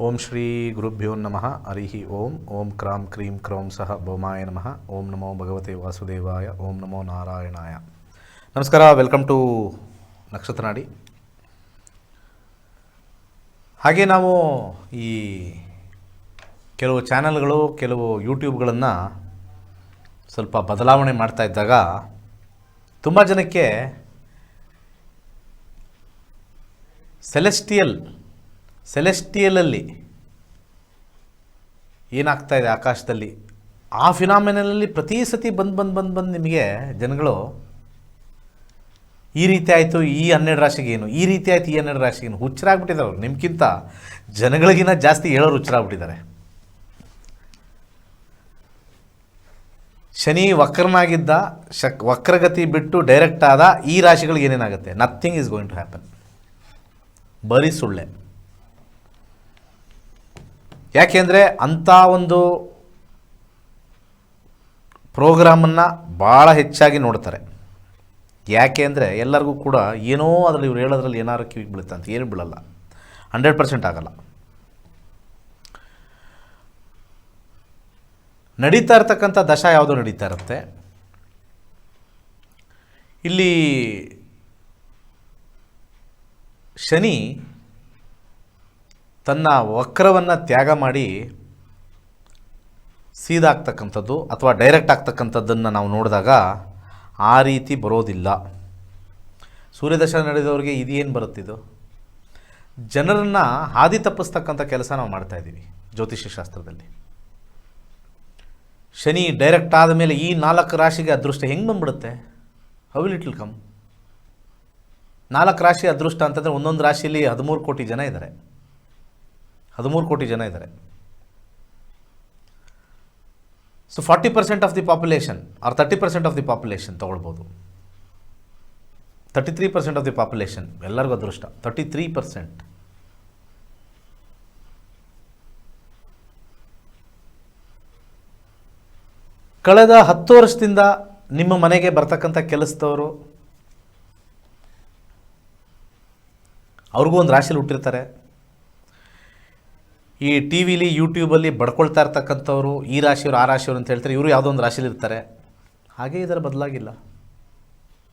ಓಂ ಶ್ರೀ ಗುರುಭ್ಯೋ ನಮಃ. ಹರಿಹಿ ಓಂ. ಓಂ ಕ್ರಾಂ ಕ್ರೀಂ ಕ್ರೋಂ ಸಹ ಭೌಮಾಯ ನಮಃ. ಓಂ ನಮೋ ಭಗವತೆ ವಾಸುದೇವಾಯ. ಓಂ ನಮೋ ನಾರಾಯಣಾಯ. ನಮಸ್ಕಾರ, ವೆಲ್ಕಮ್ ಟು ನಕ್ಷತ್ರನಾಡಿ. ಹಾಗೆ ನಾವು ಈ ಕೆಲವು ಚಾನಲ್ಗಳು, ಕೆಲವು ಯೂಟ್ಯೂಬ್ಗಳನ್ನು ಸ್ವಲ್ಪ ಬದಲಾವಣೆ ಮಾಡ್ತಾ ಇದ್ದಾಗ ತುಂಬ ಜನಕ್ಕೆ ಸೆಲೆಸ್ಟಿಯಲ್ ಸೆಲೆಸ್ಟಿಯಲಲ್ಲಿ ಏನಾಗ್ತಾ ಇದೆ ಆಕಾಶದಲ್ಲಿ? ಆ ಫಿನಾಮಿನಲ್ಲಿ ಪ್ರತಿ ಸತಿ ಬಂದು ಬಂದು ಬಂದು ಬಂದು ನಿಮಗೆ ಜನಗಳು ಈ ರೀತಿ ಆಯಿತು, ಈ ಹನ್ನೆರಡು ರಾಶಿಗೆ ಏನು, ಈ ರೀತಿ ಆಯಿತು, ಈ ಹನ್ನೆರಡು ರಾಶಿಗೆ ಏನು, ಹುಚ್ಚರಾಗ್ಬಿಟ್ಟಿದ್ದಾರೆ ಅವ್ರು. ನಿಮ್ಗಿಂತ ಜನಗಳಿಗಿಂತ ಜಾಸ್ತಿ ಹೇಳೋರು ಹುಚ್ಚರಾಗ್ಬಿಟ್ಟಿದ್ದಾರೆ. ಶನಿ ವಕ್ರನಾಗಿದ್ದ, ಶಕ್, ವಕ್ರಗತಿ ಬಿಟ್ಟು ಡೈರೆಕ್ಟ್ ಆದ ಈ ರಾಶಿಗಳಿಗೆ ಏನೇನಾಗುತ್ತೆ? Nothing is going to happen ಬರೀ ಸುಳ್ಳೆ. ಯಾಕೆಂದರೆ ಅಂಥ ಒಂದು ಪ್ರೋಗ್ರಾಮನ್ನು ಭಾಳ ಹೆಚ್ಚಾಗಿ ನೋಡ್ತಾರೆ. ಯಾಕೆ ಅಂದರೆ ಎಲ್ಲರಿಗೂ ಕೂಡ ಏನೋ ಅದರಲ್ಲಿ ಇವ್ರು ಹೇಳೋದ್ರಲ್ಲಿ ಏನಾರು ಕಿವಿಗೆ ಬೀಳುತ್ತೆ ಅಂತ, ಏನು ಬೀಳಲ್ಲ. ಹಂಡ್ರೆಡ್ ಪರ್ಸೆಂಟ್ ಆಗಲ್ಲ. ನಡೀತಾ ಇರ್ತಕ್ಕಂಥ ದಶ ಯಾವುದೋ ನಡೀತಾ ಇರುತ್ತೆ. ಇಲ್ಲಿ ಶನಿ ತನ್ನ ವಕ್ರವನ್ನು ತ್ಯಾಗ ಮಾಡಿ ಸೀದಾಗ್ತಕ್ಕಂಥದ್ದು ಅಥವಾ ಡೈರೆಕ್ಟ್ ಆಗ್ತಕ್ಕಂಥದ್ದನ್ನು ನಾವು ನೋಡಿದಾಗ ಆ ರೀತಿ ಬರೋದಿಲ್ಲ. ಸೂರ್ಯದಶ ನಡೆದವರಿಗೆ ಇದೇನು ಬರುತ್ತಿದ್ದು ಜನರನ್ನು ಹಾದಿ ತಪ್ಪಿಸ್ತಕ್ಕಂಥ ಕೆಲಸ ನಾವು ಮಾಡ್ತಾ ಇದ್ದೀವಿ ಜ್ಯೋತಿಷ್ಯ ಶಾಸ್ತ್ರದಲ್ಲಿ. ಶನಿ ಡೈರೆಕ್ಟ್ ಆದ ಮೇಲೆ ಈ ನಾಲ್ಕು ರಾಶಿಗೆ ಅದೃಷ್ಟ ಹೆಂಗೆ ಬಂದ್ಬಿಡುತ್ತೆ? ಹೌ ವಿಲ್ ಇಟ್ ಕಮ್ ನಾಲ್ಕು ರಾಶಿ ಅದೃಷ್ಟ ಅಂತಂದರೆ ಒಂದೊಂದು ರಾಶಿಯಲ್ಲಿ ಹದಿಮೂರು ಕೋಟಿ ಜನ ಇದ್ದಾರೆ. ಹದಿಮೂರು ಕೋಟಿ ಜನ ಇದ್ದಾರೆ. So forty percent of the population or thirty percent of the population ತೊಗೊಳ್ಬೋದು. Thirty three percent of the population ಎಲ್ಲರಿಗೂ ಅದೃಷ್ಟ. ತರ್ಟಿ ತ್ರೀ ಪರ್ಸೆಂಟ್ ಕಳೆದ ಹತ್ತು ವರ್ಷದಿಂದ ನಿಮ್ಮ ಮನೆಗೆ ಬರ್ತಕ್ಕಂಥ ಕೆಲಸದವರು, ಅವ್ರಿಗೂ ಒಂದು ರಾಶಿಲಿ ಹುಟ್ಟಿರ್ತಾರೆ. ಈ ಟಿ ವಿಲಿ ಯೂಟ್ಯೂಬಲ್ಲಿ ಬಡ್ಕೊಳ್ತಾ ಇರ್ತಕ್ಕಂಥವ್ರು, ಈ ರಾಶಿಯವರು, ಆ ರಾಶಿಯವರು ಅಂತ ಹೇಳ್ತಾರೆ, ಇವರು ಯಾವುದೋ ಒಂದು ರಾಶಿಯಲ್ಲಿ ಇರ್ತಾರೆ. ಹಾಗೇ ಇದರ ಬದಲಾಗಿಲ್ಲ.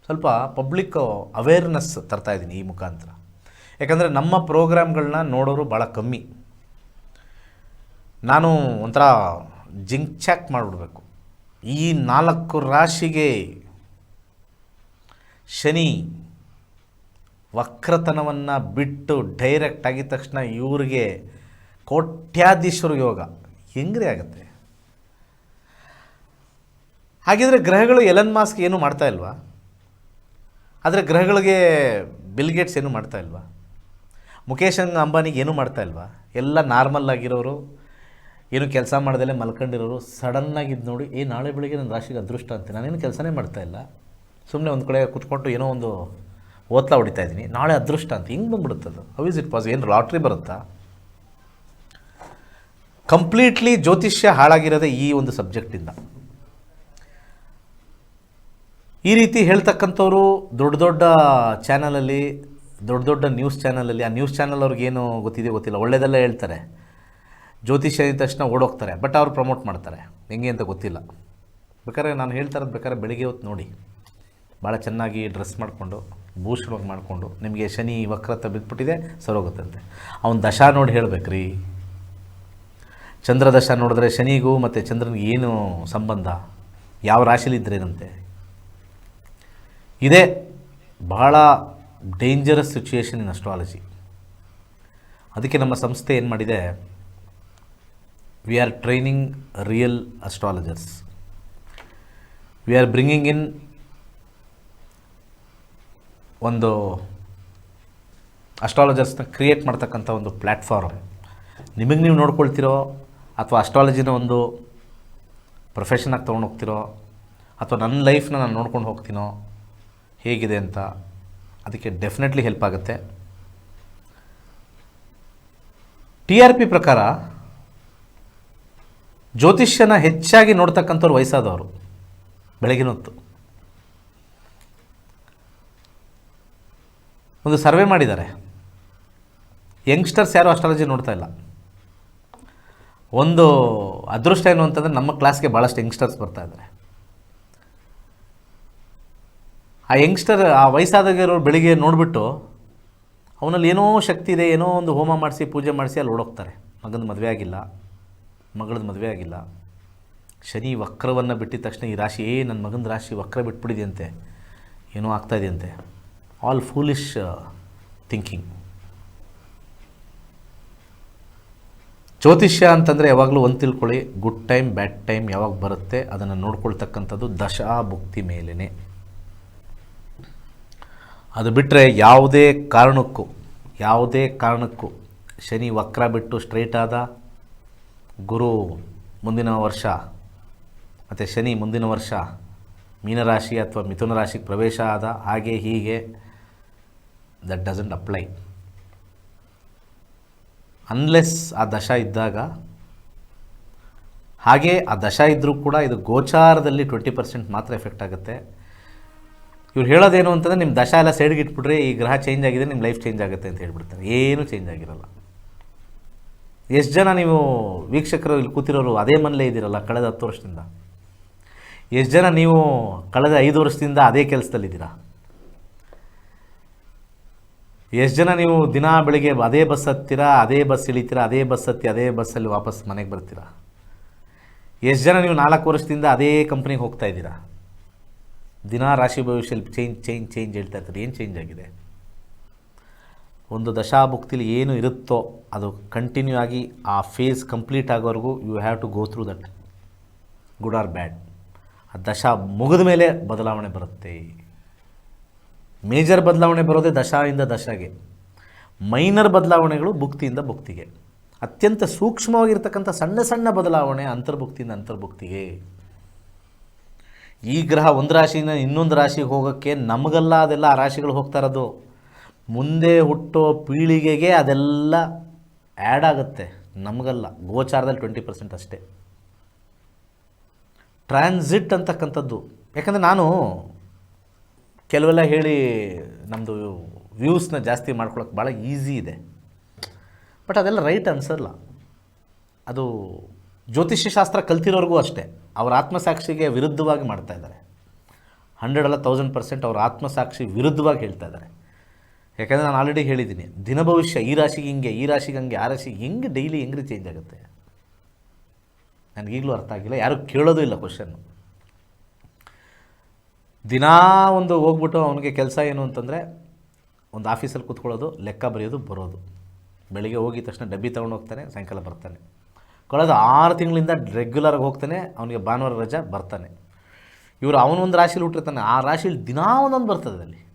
ಸ್ವಲ್ಪ ಪಬ್ಲಿಕ್ ಅವೇರ್ನೆಸ್ ತರ್ತಾ ಇದ್ದೀನಿ ಈ ಮುಖಾಂತರ. ಯಾಕಂದರೆ ನಮ್ಮ ಪ್ರೋಗ್ರಾಮ್ಗಳನ್ನ ನೋಡೋರು ಭಾಳ ಕಮ್ಮಿ. ನಾನು ಒಂಥರ ಜಿಂಕ್ ಚಾಕ್ ಮಾಡಿಬಿಡ್ಬೇಕು. ಈ ನಾಲ್ಕು ರಾಶಿಗೆ ಶನಿ ವಕ್ರತನವನ್ನು ಬಿಟ್ಟು ಡೈರೆಕ್ಟ್ ಆಗಿದ ತಕ್ಷಣ ಇವ್ರಿಗೆ ಕೋಟ್ಯಾಧೀಶ್ವರ ಯೋಗ. ಹೆಂಗ್ರಿ ಆಗುತ್ತೆ? ಹಾಗಿದ್ರೆ ಗ್ರಹಗಳು ಎಲನ್ ಮಾಸ್ಕ್ ಏನು ಮಾಡ್ತಾ ಇಲ್ವಾ? ಆದರೆ ಗ್ರಹಗಳಿಗೆ ಬಿಲ್ ಗೇಟ್ಸ್ ಏನು ಮಾಡ್ತಾ ಇಲ್ವಾ? ಮುಖೇಶ್ ಅಂಬಾನಿಗೆ ಏನೂ ಮಾಡ್ತಾ ಇಲ್ವಾ? ಎಲ್ಲ ನಾರ್ಮಲ್ ಆಗಿರೋರು, ಏನು ಕೆಲಸ ಮಾಡ್ದಲೇ ಮಲ್ಕೊಂಡಿರೋರು ಸಡನ್ನಾಗಿದ್ದು ನೋಡಿ, ಏ, ನಾಳೆ ಬೆಳಿಗ್ಗೆ ನನ್ನ ರಾಶಿಗೆ ಅದೃಷ್ಟ ಅಂತ, ನಾನೇನು ಕೆಲಸನೇ ಮಾಡ್ತಾ ಇಲ್ಲ. ಸುಮ್ಮನೆ ಒಂದು ಕಡೆ ಕುತ್ಕೊಂಡು ಏನೋ ಒಂದು ಓದ್ತಾ ಹೊಡಿತಾ ಇದ್ದೀನಿ, ನಾಳೆ ಅದೃಷ್ಟ ಅಂತ. ಹಿಂಗೆ ಬಂದ್ಬಿಡುತ್ತದು. ಹೌ ಇಸ್ ಇಟ್ ಪಾಸ್ ಏನು, ಲಾಟ್ರಿ ಬರುತ್ತಾ? ಕಂಪ್ಲೀಟ್ಲಿ ಜ್ಯೋತಿಷ್ಯ ಹಾಳಾಗಿರೋದೇ ಈ ಒಂದು ಸಬ್ಜೆಕ್ಟಿಂದ. ಈ ರೀತಿ ಹೇಳ್ತಕ್ಕಂಥವ್ರು ದೊಡ್ಡ ದೊಡ್ಡ ಚಾನಲಲ್ಲಿ, ದೊಡ್ಡ ದೊಡ್ಡ ನ್ಯೂಸ್ ಚಾನಲಲ್ಲಿ, ಆ ನ್ಯೂಸ್ ಚಾನಲ್ ಅವ್ರಿಗೇನು ಗೊತ್ತಿದೆ ಗೊತ್ತಿಲ್ಲ ಒಳ್ಳೆಯದೆಲ್ಲ ಹೇಳ್ತಾರೆ. ಜ್ಯೋತಿಷ್ಯ ಅಂದ ತಕ್ಷಣ ಓಡೋಗ್ತಾರೆ, ಬಟ್ ಅವ್ರು ಪ್ರಮೋಟ್ ಮಾಡ್ತಾರೆ. ಹೆಂಗೆ ಅಂತ ಗೊತ್ತಿಲ್ಲ. ಬೇಕಾದ್ರೆ ನಾನು ಹೇಳ್ತಾ ಇರೋದು ಬೇಕಾದ್ರೆ ಬೆಳಿಗ್ಗೆ ಹೊತ್ತು ನೋಡಿ. ಭಾಳ ಚೆನ್ನಾಗಿ ಡ್ರೆಸ್ ಮಾಡಿಕೊಂಡು ಭೂಷಣವಾಗಿ ಮಾಡಿಕೊಂಡು, ನಿಮಗೆ ಶನಿ ವಕ್ರತೆ ಬಿದ್ದುಬಿಟ್ಟಿದೆ ಸರೋಗುತ್ತಂತೆ ಅವ್ನು ದಶಾ ನೋಡಿ ಹೇಳ್ಬೇಕ್ರಿ. ಚಂದ್ರದಶ ನೋಡಿದ್ರೆ ಶನಿಗೂ ಮತ್ತು ಚಂದ್ರನಿಗೆ ಏನು ಸಂಬಂಧ? ಯಾವ ರಾಶಿಲಿದ್ದರೇನಂತೆ ಇದೇ ಬಹಳ ಡೇಂಜರಸ್ ಸಿಚುಯೇಷನ್ ಇನ್ ಅಸ್ಟ್ರಾಲಜಿ ಅದಕ್ಕೆ ನಮ್ಮ ಸಂಸ್ಥೆ ಏನು ಮಾಡಿದೆ? We are training real astrologers we are bringing in ಒಂದು ಅಸ್ಟ್ರಾಲಜರ್ಸ್ನ ಕ್ರಿಯೇಟ್ ಮಾಡ್ತಕ್ಕಂಥ ಒಂದು ಪ್ಲ್ಯಾಟ್ಫಾರ್ಮ್ ನಿಮಗೆ ನೀವು ನೋಡ್ಕೊಳ್ತಿರೋ ಅಥವಾ ಅಸ್ಟ್ರಾಲಜಿನ ಒಂದು ಪ್ರೊಫೆಷನಾಗಿ ತೊಗೊಂಡು ಹೋಗ್ತಿರೋ, ಅಥವಾ ನನ್ನ ಲೈಫ್ನ ನಾನು ನೋಡ್ಕೊಂಡು ಹೋಗ್ತೀನೋ, ಹೇಗಿದೆ ಅಂತ ಅದಕ್ಕೆ ಡೆಫಿನೆಟ್ಲಿ ಹೆಲ್ಪ್ ಆಗುತ್ತೆ. ಟಿ ಆರ್ ಪಿ ಪ್ರಕಾರ ಜ್ಯೋತಿಷ್ಯನ ಹೆಚ್ಚಾಗಿ ನೋಡ್ತಕ್ಕಂಥವ್ರು ವಯಸ್ಸಾದವರು, ಬೆಳಗಿನ ಹೊತ್ತು. ಒಂದು ಸರ್ವೆ ಮಾಡಿದ್ದಾರೆ. ಯಂಗ್ಸ್ಟರ್ಸ್ ಯಾರು ಅಸ್ಟ್ರಾಲಜಿ ನೋಡ್ತಾ ಇಲ್ಲ. ಒಂದು ಅದೃಷ್ಟ ಏನು ಅಂತಂದರೆ ನಮ್ಮ ಕ್ಲಾಸ್ಗೆ ಭಾಳಷ್ಟು ಯಂಗ್ಸ್ಟರ್ಸ್ ಬರ್ತಾ ಇದ್ದಾರೆ ಆ ಯಂಗ್ಸ್ಟರ್ ಆ ವಯಸ್ಸಾದಾಗಿರೋ ಬೆಳಿಗ್ಗೆ ನೋಡಿಬಿಟ್ಟು ಅವನಲ್ಲಿ ಏನೋ ಶಕ್ತಿ ಇದೆ, ಏನೋ ಒಂದು ಹೋಮ ಮಾಡಿಸಿ, ಪೂಜೆ ಮಾಡಿಸಿ ಅಲ್ಲಿ ಓಡೋಗ್ತಾರೆ. ಮಗನ ಮದುವೆ ಆಗಿಲ್ಲ ಮಗಳದ ಮದುವೆ ಆಗಿಲ್ಲ. ಶನಿ ವಕ್ರವನ್ನು ಬಿಟ್ಟಿದ ತಕ್ಷಣ ಈ ರಾಶಿ, ಏ ನನ್ನ ಮಗನ ರಾಶಿ ವಕ್ರ ಬಿಟ್ಬಿಟ್ಟಿದೆಯಂತೆ ಏನೋ ಆಗ್ತಾಯಿದೆಯಂತೆ ಆಲ್ ಫೂಲಿಶ್ ಥಿಂಕಿಂಗ್ ಜ್ಯೋತಿಷ್ಯ ಅಂತಂದರೆ ಯಾವಾಗಲೂ ಒಂದು ತಿಳ್ಕೊಳ್ಳಿ. ಗುಡ್ ಟೈಮ್ ಬ್ಯಾಡ್ ಟೈಮ್ ಯಾವಾಗ ಬರುತ್ತೆ ಅದನ್ನು ನೋಡ್ಕೊಳ್ತಕ್ಕಂಥದ್ದು ದಶಾ ಭುಕ್ತಿ ಮೇಲೇ ಅದು ಬಿಟ್ಟರೆ ಯಾವುದೇ ಕಾರಣಕ್ಕೂ ಯಾವುದೇ ಕಾರಣಕ್ಕೂ ಶನಿ ವಕ್ರ ಬಿಟ್ಟು ಸ್ಟ್ರೈಟ್ ಆದ ಗುರು ಮುಂದಿನ ವರ್ಷ ಮತ್ತು ಶನಿ ಮುಂದಿನ ವರ್ಷ ಮೀನರಾಶಿ ಅಥವಾ ಮಿಥುನ ರಾಶಿಗೆ ಪ್ರವೇಶ ಆದ ಹಾಗೆ ಹೀಗೆ ದಟ್ ಡಸಂಟ್ ಅಪ್ಲೈ ಅನ್ಲೆಸ್ ಆ ದಶ ಇದ್ದಾಗ, ಹಾಗೆ ಆ ದಶ ಇದ್ದರೂ ಕೂಡ ಇದು ಗೋಚಾರದಲ್ಲಿ ಟ್ವೆಂಟಿ ಪರ್ಸೆಂಟ್ ಮಾತ್ರ ಎಫೆಕ್ಟ್ ಆಗುತ್ತೆ. ಇವ್ರು ಹೇಳೋದೇನು ಅಂತಂದರೆ ನಿಮ್ಮ ದಶ ಎಲ್ಲ ಸೈಡ್ಗೆ ಇಟ್ಬಿಟ್ರೆ ಈ ಗ್ರಹ ಚೇಂಜ್ ಆಗಿದೆ ನಿಮ್ಮ ಲೈಫ್ ಚೇಂಜ್ ಆಗುತ್ತೆ ಅಂತ ಹೇಳ್ಬಿಡ್ತಾರೆ. ಏನೂ ಚೇಂಜ್ ಆಗಿರಲ್ಲ. ಎಷ್ಟು ಜನ ನೀವು ವೀಕ್ಷಕರು ಇಲ್ಲಿ ಕೂತಿರೋರು ಅದೇ ಮನೇಲೇ ಇದ್ದೀರಲ್ಲ, ಕಳೆದ ಹತ್ತು ವರ್ಷದಿಂದ? ಎಷ್ಟು ಜನ ನೀವು ಕಳೆದ ಐದು ವರ್ಷದಿಂದ ಅದೇ ಕೆಲಸದಲ್ಲಿದ್ದೀರಾ? ಎಷ್ಟು ಜನ ನೀವು ದಿನ ಬೆಳಿಗ್ಗೆ ಅದೇ ಬಸ್ ಹತ್ತೀರಾ, ಅದೇ ಬಸ್ ಇಳಿತೀರಾ, ಅದೇ ಬಸ್ ಹತ್ತಿ ಅದೇ ಬಸ್ಸಲ್ಲಿ ವಾಪಸ್ ಮನೆಗೆ ಬರ್ತೀರಾ? ಎಷ್ಟು ಜನ ನೀವು ನಾಲ್ಕು ವರ್ಷದಿಂದ ಅದೇ ಕಂಪ್ನಿಗೆ ಹೋಗ್ತಾ ಇದ್ದೀರಾ? ದಿನ ರಾಶಿ ಭವಿಷ್ಯದಲ್ಲಿ ಚೇಂಜ್ ಚೇಂಜ್ ಚೇಂಜ್ ಹೇಳ್ತಾ ಇರ್ತಾರೆ. ಏನು ಚೇಂಜ್ ಆಗಿದೆ? ಒಂದು ದಶಾಭುಕ್ತಿಲಿ ಏನು ಇರುತ್ತೋ ಅದು ಕಂಟಿನ್ಯೂ ಆಗಿ ಆ ಫೇಸ್ ಕಂಪ್ಲೀಟ್ ಆಗೋವರೆಗೂ you have to go through that good or bad ಆ ದಶಾ ಮುಗಿದ ಮೇಲೆ ಬದಲಾವಣೆ ಬರುತ್ತೆ. ಮೇಜರ್ ಬದಲಾವಣೆ ಬರೋದೇ ದಶಾಯಿಂದ ದಶಾಗೆ. ಮೈನರ್ ಬದಲಾವಣೆಗಳು ಭುಕ್ತಿಯಿಂದ ಭುಕ್ತಿಗೆ. ಅತ್ಯಂತ ಸೂಕ್ಷ್ಮವಾಗಿರ್ತಕ್ಕಂಥ ಸಣ್ಣ ಸಣ್ಣ ಬದಲಾವಣೆ ಅಂತರ್ಭುಕ್ತಿಯಿಂದ ಅಂತರ್ಭುಕ್ತಿಗೆ. ಈ ಗ್ರಹ ಒಂದು ರಾಶಿಯಿಂದ ಇನ್ನೊಂದು ರಾಶಿಗೆ ಹೋಗೋಕ್ಕೆ ನಮಗಲ್ಲ ಅದೆಲ್ಲ ಆ ರಾಶಿಗಳು ಹೋಗ್ತಾ ಇರೋದು. ಮುಂದೆ ಹುಟ್ಟೋ ಪೀಳಿಗೆಗೆ ಅದೆಲ್ಲ ಆ್ಯಡ್ ಆಗುತ್ತೆ. ನಮಗಲ್ಲ. ಗೋಚಾರದಲ್ಲಿ ಟ್ವೆಂಟಿ ಪರ್ಸೆಂಟ್ ಅಷ್ಟೇ. ಟ್ರಾನ್ಸಿಟ್ ಅಂತಕ್ಕಂಥದ್ದು. ಯಾಕಂದರೆ ನಾನು ಕೆಲವೆಲ್ಲ ಹೇಳಿ ನಮ್ಮದು ವ್ಯೂಸ್ನ ಜಾಸ್ತಿ ಮಾಡ್ಕೊಳ್ಳೋಕೆ ಭಾಳ ಈಸಿ ಇದೆ. ಬಟ್ ಅದೆಲ್ಲ ರೈಟ್ ಅನ್ಸಲ್ಲ. ಅದು ಜ್ಯೋತಿಷ್ಯ ಶಾಸ್ತ್ರ ಕಲ್ತಿರೋರ್ಗೂ ಅಷ್ಟೇ. ಅವ್ರ ಆತ್ಮಸಾಕ್ಷಿಗೆ ವಿರುದ್ಧವಾಗಿ ಮಾಡ್ತಾ ಇದ್ದಾರೆ ಹಂಡ್ರೆಡ್ ಅಲ್ಲ ತೌಸಂಡ್ ಪರ್ಸೆಂಟ್ ಅವ್ರ ಆತ್ಮಸಾಕ್ಷಿ ವಿರುದ್ಧವಾಗಿ ಹೇಳ್ತಾ ಇದ್ದಾರೆ ಯಾಕೆಂದರೆ ನಾನು ಆಲ್ರೆಡಿ ಹೇಳಿದ್ದೀನಿ ದಿನ ಭವಿಷ್ಯ ಈ ರಾಶಿಗೆ ಹಿಂಗೆ, ಈ ರಾಶಿಗೆ ಹಂಗೆ, ಆ ರಾಶಿಗೆ ಹೆಂಗೆ ಡೈಲಿ ಹೆಂಗ್ರಿ ಚೇಂಜ್ ಆಗುತ್ತೆ? ನನಗೀಗಲೂ ಅರ್ಥ ಆಗಿಲ್ಲ, ಯಾರು ಕೇಳೋದು ಇಲ್ಲ ಕ್ವಶನ್ನು ದಿನಾ ಒಂದು ಹೋಗ್ಬಿಟ್ಟು ಅವನಿಗೆ ಕೆಲಸ ಏನು ಅಂತಂದರೆ ಒಂದು ಆಫೀಸಲ್ಲಿ ಕೂತ್ಕೊಳ್ಳೋದು, ಲೆಕ್ಕ ಬರೆಯೋದು, ಬರೋದು. ಬೆಳಿಗ್ಗೆ ಹೋಗಿದ ತಕ್ಷಣ ಡಬ್ಬಿ ತೊಗೊಂಡು ಹೋಗ್ತಾನೆ, ಸಾಯಂಕಾಲ ಬರ್ತಾನೆ. ಕಳೆದ ಆರು ತಿಂಗಳಿಂದ ರೆಗ್ಯುಲರಾಗಿ ಹೋಗ್ತಾನೆ, ಅವನಿಗೆ ಭಾನುವಾರ ರಜಾ ಬರ್ತಾನೆ. ಇವರು ಅವನೊಂದು ರಾಶಿಲಿ ಹುಟ್ಟಿರ್ತಾನೆ, ಆ ರಾಶಿಲಿ ದಿನಾ ಒಂದೊಂದು ಬರ್ತದೆ ಅಲ್ಲಿ.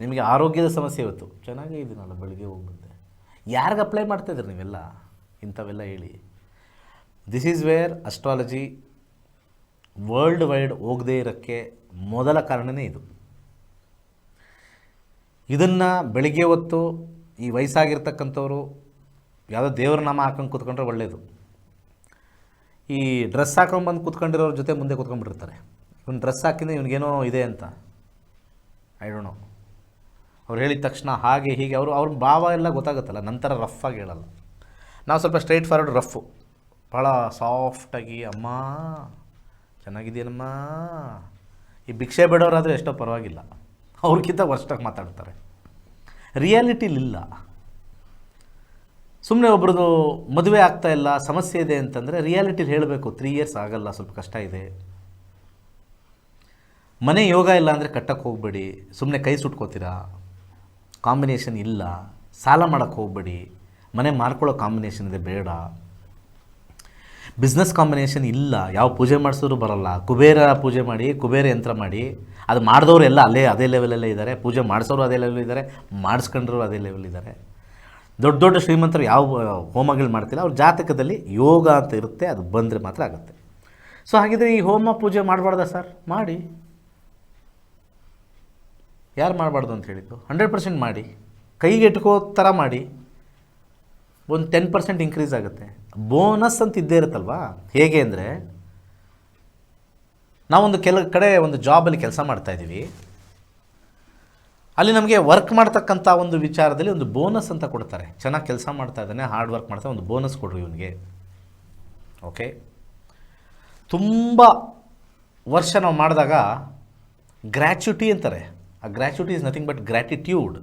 ನಿಮಗೆ ಆರೋಗ್ಯದ ಸಮಸ್ಯೆ ಇವತ್ತು. ಚೆನ್ನಾಗೇ ಇದೀನಲ್ಲ, ಬೆಳಿಗ್ಗೆ ಹೋಗ್ಬಿಟ್ಟೆ. ಯಾರಿಗೆ ಅಪ್ಲೈ ಮಾಡ್ತಾಯಿದ್ರಿ ನೀವೆಲ್ಲ? ಇಂಥವೆಲ್ಲ ಹೇಳಿ. This is where astrology worldwide ಹೋಗದೇ ಇರೋಕ್ಕೆ ಮೊದಲ ಕಾರಣನೇ ಇದು. ಇದನ್ನು ಬೆಳಿಗ್ಗೆ ಹೊತ್ತು ಈ ವಯಸ್ಸಾಗಿರ್ತಕ್ಕಂಥವ್ರು ಯಾವುದೋ ದೇವ್ರ ನಾಮ ಹಾಕೊಂಡು ಕೂತ್ಕೊಂಡ್ರೆ ಒಳ್ಳೆಯದು ಈ ಡ್ರೆಸ್ ಹಾಕೊಂಡ್ಬಂದು ಕೂತ್ಕೊಂಡಿರೋರ ಜೊತೆ ಮುಂದೆ ಕೂತ್ಕೊಂಡ್ಬಿಟ್ಟಿರ್ತಾರೆ. ಇವ್ನು ಡ್ರೆಸ್ ಹಾಕಿದ್ರೆ ಇವನಿಗೇನೋ ಇದೆ ಅಂತ. ಐ ಡೋಂಟ್ ನೋ ಅವ್ರು ಹೇಳಿದ ತಕ್ಷಣ ಹಾಗೆ ಹೀಗೆ ಅವರು, ಅವ್ರ ಭಾವ ಎಲ್ಲ ಗೊತ್ತಾಗುತ್ತಲ್ಲ, ನಂತರ ರಫ್ ಆಗಿ ಹೇಳಲ್ಲ. ನಾವು ಸ್ವಲ್ಪ ಸ್ಟ್ರೈಟ್ ಫಾರ್ವರ್ಡ್ ರಫ್ಫು ಭಾಳ ಸಾಫ್ಟಾಗಿ ಅಮ್ಮ. ಚೆನ್ನಾಗಿದೆಯಲ್ಲಮ್ಮ? ಈ ಭಿಕ್ಷೆ ಬೇಡೋರಾದರೆ ಎಷ್ಟೋ ಪರವಾಗಿಲ್ಲ. ಅವ್ರಿಗಿಂತ ವರ್ಷಕ್ಕೆ ಮಾತಾಡ್ತಾರೆ. ರಿಯಾಲಿಟಿಲಿಲ್ಲ ಸುಮ್ಮನೆ ಒಬ್ರದ್ದು ಮದುವೆ ಆಗ್ತಾ ಇಲ್ಲ, ಸಮಸ್ಯೆ ಇದೆ ಅಂತಂದರೆ ರಿಯಾಲಿಟಿಲಿ ಹೇಳಬೇಕು ತ್ರೀ ಇಯರ್ಸ್ ಆಗಲ್ಲ, ಸ್ವಲ್ಪ ಕಷ್ಟ ಇದೆ. ಮನೆ ಯೋಗ ಇಲ್ಲ ಅಂದರೆ ಕಟ್ಟಕ್ಕೆ ಹೋಗಬೇಡಿ ಸುಮ್ಮನೆ ಕೈ ಸುಟ್ಕೋತೀರಾ? ಕಾಂಬಿನೇಷನ್ ಇಲ್ಲ. ಸಾಲ ಮಾಡೋಕ್ಕೆ ಹೋಗಬೇಡಿ. ಮನೆ ಮಾರ್ಕೊಳ್ಳೋ ಕಾಂಬಿನೇಷನ್ ಇದೆ, ಬೇಡ. ಬಿಸ್ನೆಸ್ ಕಾಂಬಿನೇಷನ್ ಇಲ್ಲ. ಯಾವ ಪೂಜೆ ಮಾಡಿಸಿದ್ರು ಬರಲ್ಲ. ಕುಬೇರ ಪೂಜೆ ಮಾಡಿ, ಕುಬೇರ ಯಂತ್ರ ಮಾಡಿ, ಅದು ಮಾಡಿದವರು ಎಲ್ಲ ಅಲ್ಲೇ, ಅದೇ ಲೆವೆಲಲ್ಲೇ ಇದ್ದಾರೆ ಪೂಜೆ ಮಾಡಿಸೋರು ಅದೇ ಲೆವೆಲ್ ಇದ್ದಾರೆ ಮಾಡಿಸ್ಕೊಂಡ್ರು ಅದೇ ಲೆವೆಲ್ ಇದ್ದಾರೆ ದೊಡ್ಡ ದೊಡ್ಡ ಶ್ರೀಮಂತರು ಯಾವ, ಹೋಮಗಳು ಮಾಡ್ತಿಲ್ಲ. ಅವ್ರ ಜಾತಕದಲ್ಲಿ ಯೋಗ ಅಂತ ಇರುತ್ತೆ, ಅದು ಬಂದರೆ ಮಾತ್ರ ಆಗುತ್ತೆ. ಸೊ ಹಾಗಿದ್ರೆ ಈ ಹೋಮ ಪೂಜೆ ಮಾಡಬಾರ್ದಾ ಸರ್? ಮಾಡಿ. ಯಾರು ಮಾಡಬಾರ್ದು ಅಂತ ಹೇಳಿದ್ದು? ಹಂಡ್ರೆಡ್ ಪರ್ಸೆಂಟ್ ಮಾಡಿ. ಕೈಗೆ ಇಟ್ಕೋ ಥರ ಮಾಡಿ. ಒಂದು ಟೆನ್ ಪರ್ಸೆಂಟ್ ಇನ್ಕ್ರೀಸ್ ಆಗುತ್ತೆ. ಬೋನಸ್ ಅಂತ ಇದ್ದೇ ಇರುತ್ತಲ್ವಾ? ಹೇಗೆ ಅಂದರೆ, ನಾವೊಂದು ಕೆಲ ಕಡೆ ಒಂದು ಜಾಬಲ್ಲಿ ಕೆಲಸ ಮಾಡ್ತಾ ಇದ್ದೀವಿ. ಅಲ್ಲಿ ನಮಗೆ ವರ್ಕ್ ಮಾಡ್ತಕ್ಕಂಥ ಒಂದು ವಿಚಾರದಲ್ಲಿ ಒಂದು ಬೋನಸ್ ಅಂತ ಕೊಡ್ತಾರೆ. ಚೆನ್ನಾಗಿ ಕೆಲಸ ಮಾಡ್ತಾ ಇದ್ದಾನೆ ಹಾರ್ಡ್ ವರ್ಕ್ ಮಾಡ್ತಾ ಒಂದು ಬೋನಸ್ ಕೊಡ್ರಿ ಇವನಿಗೆ. ಓಕೆ ತುಂಬ ವರ್ಷ ನಾವು ಮಾಡಿದಾಗ ಗ್ರ್ಯಾಚ್ಯುಟಿ ಅಂತಾರೆ. ಆ gratuity is nothing but gratitude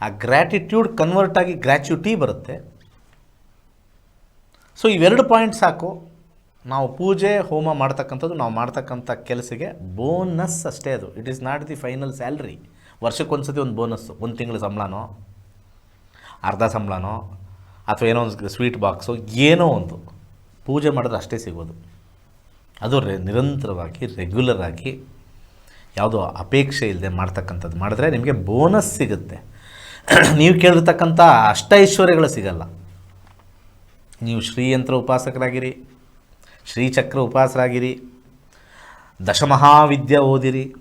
ಆ ಗ್ರ್ಯಾಟಿಟ್ಯೂಡ್ ಕನ್ವರ್ಟ್ ಆಗಿ ಗ್ರ್ಯಾಚ್ಯುಟಿ ಬರುತ್ತೆ. ಸೊ ಇವೆರಡು ಪಾಯಿಂಟ್ ಸಾಕು. ನಾವು ಪೂಜೆ, ಹೋಮ ಮಾಡ್ತಕ್ಕಂಥದ್ದು, ನಾವು ಮಾಡ್ತಕ್ಕಂಥ ಕೆಲಸಕ್ಕೆ ಬೋನಸ್ ಅಷ್ಟೇ ಅದು. It is not the final salary ವರ್ಷಕ್ಕೊಂದ್ಸತಿ ಒಂದು ಬೋನಸ್ಸು ಒಂದು ತಿಂಗಳ ಸಂಬಳನೋ, ಅರ್ಧ ಸಂಬಳನೋ, ಅಥವಾ ಏನೋ ಒಂದು ಸ್ವೀಟ್ ಬಾಕ್ಸು ಏನೋ ಒಂದು. ಪೂಜೆ ಮಾಡಿದ್ರೆ ಅಷ್ಟೇ ಸಿಗೋದು. ಅದು ರೆ ನಿರಂತರವಾಗಿ ರೆಗ್ಯುಲರ್ ಆಗಿ ಯಾವುದೋ ಅಪೇಕ್ಷೆ ಇಲ್ಲದೆ ಮಾಡ್ತಕ್ಕಂಥದ್ದು ಮಾಡಿದ್ರೆ ನಿಮಗೆ ಬೋನಸ್ ಸಿಗುತ್ತೆ. ನೀವು ಕೇಳಿರ್ತಕ್ಕಂಥ ಅಷ್ಟೈಶ್ವರ್ಯಗಳು ಸಿಗಲ್ಲ. ನೀವು ಶ್ರೀಯಂತ್ರ ಉಪಾಸಕರಾಗಿರಿ ಶ್ರೀಚಕ್ರ ಉಪಾಸರಾಗಿರಿ, ದಶಮಹಾವಿದ್ಯೆ ಓದಿರಿ,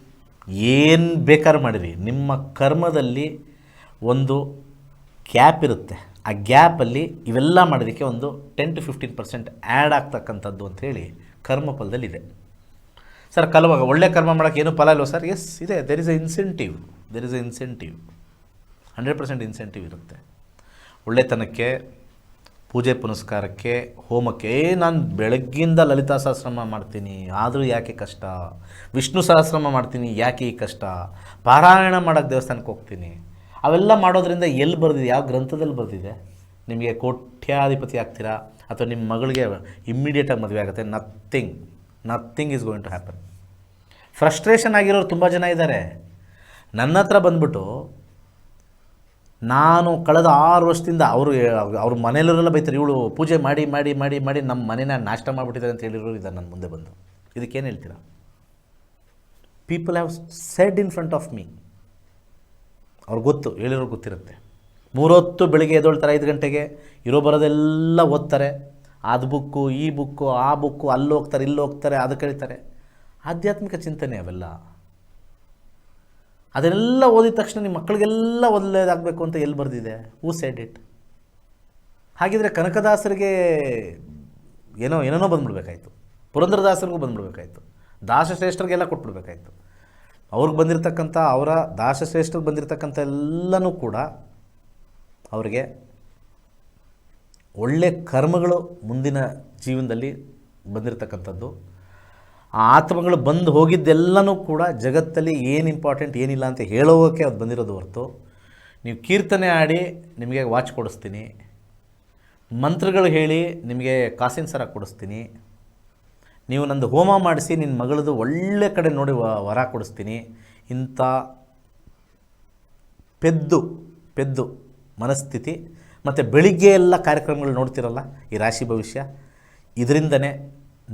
ಏನು ಬೇಕಾದ್ರೂ ಮಾಡಿರಿ. ನಿಮ್ಮ ಕರ್ಮದಲ್ಲಿ ಒಂದು ಗ್ಯಾಪ್ ಇರುತ್ತೆ. ಆ ಗ್ಯಾಪಲ್ಲಿ ಇವೆಲ್ಲ ಮಾಡೋದಕ್ಕೆ ಒಂದು ten to fifteen percent add ಆಗ್ತಕ್ಕಂಥದ್ದು ಅಂಥೇಳಿ ಕರ್ಮಫಲದಲ್ಲಿದೆ ಸರ್, ಕಲವಾಗ ಒಳ್ಳೆ ಕರ್ಮ ಮಾಡೋಕ್ಕೆ ಏನೂ ಫಲ ಇಲ್ವ ಸರ್? ಎಸ್ ಇದೆ. There is a incentive there is a incentive hundred percent incentive ಇರುತ್ತೆ. ಒಳ್ಳೆತನಕ್ಕೆ ಪೂಜೆ ಪುನಸ್ಕಾರಕ್ಕೆ, ಹೋಮಕ್ಕೆ, ಏ, ನಾನು ಬೆಳಗ್ಗಿಂದ ಲಲಿತಾ ಸಹಸ್ರನಾಮ ಮಾಡ್ತೀನಿ, ಆದರೂ ಯಾಕೆ ಕಷ್ಟ? ವಿಷ್ಣು ಸಹಸ್ರನಾಮ ಮಾಡ್ತೀನಿ, ಯಾಕೆ ಈ ಕಷ್ಟ? ಪಾರಾಯಣ ಮಾಡೋಕ್ಕೆ ದೇವಸ್ಥಾನಕ್ಕೆ ಹೋಗ್ತೀನಿ. ಅವೆಲ್ಲ ಮಾಡೋದ್ರಿಂದ ಎಲ್ಲಿ ಬರೆದಿದೆ? ಯಾವ ಗ್ರಂಥದಲ್ಲಿ ಬರೆದಿದೆ? ನಿಮಗೆ ಕೋಟ್ಯಾಧಿಪತಿ ಆಗ್ತೀರಾ? ಅಥವಾ ನಿಮ್ಮ ಮಗಳಿಗೆ ಇಮ್ಮಿಡಿಯೇಟಾಗಿ ಮದುವೆ ಆಗುತ್ತೆ? Nothing nothing is going to happen frustration ಆಗಿರೋರು ತುಂಬ ಜನ ಇದ್ದಾರೆ. ನನ್ನ ಹತ್ರ ಬಂದ್ಬಿಟ್ಟು ನಾನು ಕಳೆದ ಆರು ವರ್ಷದಿಂದ ಅವರು, ಅವ್ರ ಮನೆಯಲ್ಲೆಲ್ಲ ಬೈತಾರೆ, ಇವಳು ಪೂಜೆ ಮಾಡಿ ಮಾಡಿ ಮಾಡಿ ಮಾಡಿ ನಮ್ಮ ಮನೇನ ನಾಷ್ಟ ಮಾಡಿಬಿಟ್ಟಿದ್ದಾರೆ ಅಂತ ಹೇಳಿರೋರು ಇದ್ದಾರೆ ನನ್ನ ಮುಂದೆ ಬಂದು. ಇದಕ್ಕೇನು ಹೇಳ್ತೀರಾ? People have said in front of me ಅವ್ರಿಗೆ ಗೊತ್ತು ಹೇಳಿರೋರು ಗೊತ್ತಿರುತ್ತೆ. ಮೂರೊತ್ತು ಬೆಳಿಗ್ಗೆ ಎದ್ದೊಳ್ತಾರೆ ಐದು ಗಂಟೆಗೆ, ಇರೋ ಬರೋದೆಲ್ಲ ಓದ್ತಾರೆ. ಅದು ಬುಕ್ಕು, ಈ ಬುಕ್ಕು, ಆ ಬುಕ್ಕು, ಅಲ್ಲಿ ಹೋಗ್ತಾರೆ, ಇಲ್ಲಿ ಹೋಗ್ತಾರೆ ಅದು ಕಳೀತಾರೆ ಆಧ್ಯಾತ್ಮಿಕ ಚಿಂತನೆ ಅವೆಲ್ಲ. ಅದನ್ನೆಲ್ಲ ಓದಿದ ತಕ್ಷಣ ನಿಮ್ಮ ಮಕ್ಕಳಿಗೆಲ್ಲ ಒಳ್ಳೆಯದಾಗಬೇಕು ಅಂತ ಎಲ್ಲಿ ಬರೆದಿದೆ? ಹೂ ಸೆಡ್ ಇಟ್ ಹಾಗಿದ್ರೆ ಕನಕದಾಸರಿಗೆ ಏನೋ ಏನೇನೋ ಬಂದ್ಬಿಡ್ಬೇಕಾಯ್ತು. ಪುರಂದರದಾಸರಿಗೂ ಬಂದ್ಬಿಡ್ಬೇಕಾಯ್ತು. ದಾಸಶ್ರೇಷ್ಠರಿಗೆಲ್ಲ ಕೊಟ್ಬಿಡ್ಬೇಕಾಯ್ತು. ಅವ್ರಿಗೆ ಬಂದಿರತಕ್ಕಂಥ, ಅವರ ದಾಸಶ್ರೇಷ್ಠರಿಗೆ ಬಂದಿರತಕ್ಕಂಥ ಎಲ್ಲನೂ ಕೂಡ ಅವರಿಗೆ ಒಳ್ಳೆ ಕರ್ಮಗಳು ಮುಂದಿನ ಜೀವನದಲ್ಲಿ ಬಂದಿರತಕ್ಕಂಥದ್ದು. ಆ ಆತ್ಮಗಳು ಬಂದು ಹೋಗಿದ್ದೆಲ್ಲನೂ ಕೂಡ ಜಗತ್ತಲ್ಲಿ ಏನು ಇಂಪಾರ್ಟೆಂಟ್ ಏನಿಲ್ಲ ಅಂತ ಹೇಳೋಕೆ ಅದು ಬಂದಿರೋದು ಹೊರತು. ನೀವು ಕೀರ್ತನೆ ಆಡಿ ನಿಮಗೆ ವಾಚ್ ಕೊಡಿಸ್ತೀನಿ. ಮಂತ್ರಗಳು ಹೇಳಿ ನಿಮಗೆ ಕಾಸಿನ ಸರ ಕೊಡಿಸ್ತೀನಿ. ನೀವು ನಂದು ಹೋಮ ಮಾಡಿಸಿ ನಿನ್ನ ಮಗಳದು ಒಳ್ಳೆ ಕಡೆ ನೋಡಿ ವರ ಕೊಡಿಸ್ತೀನಿ. ಇಂಥ ಪೆದ್ದು ಪೆದ್ದು ಮನಸ್ಥಿತಿ. ಮತ್ತು ಬೆಳಿಗ್ಗೆ ಎಲ್ಲ ಕಾರ್ಯಕ್ರಮಗಳು ನೋಡ್ತಿರಲ್ಲ ಈ ರಾಶಿ ಭವಿಷ್ಯ. ಇದರಿಂದನೇ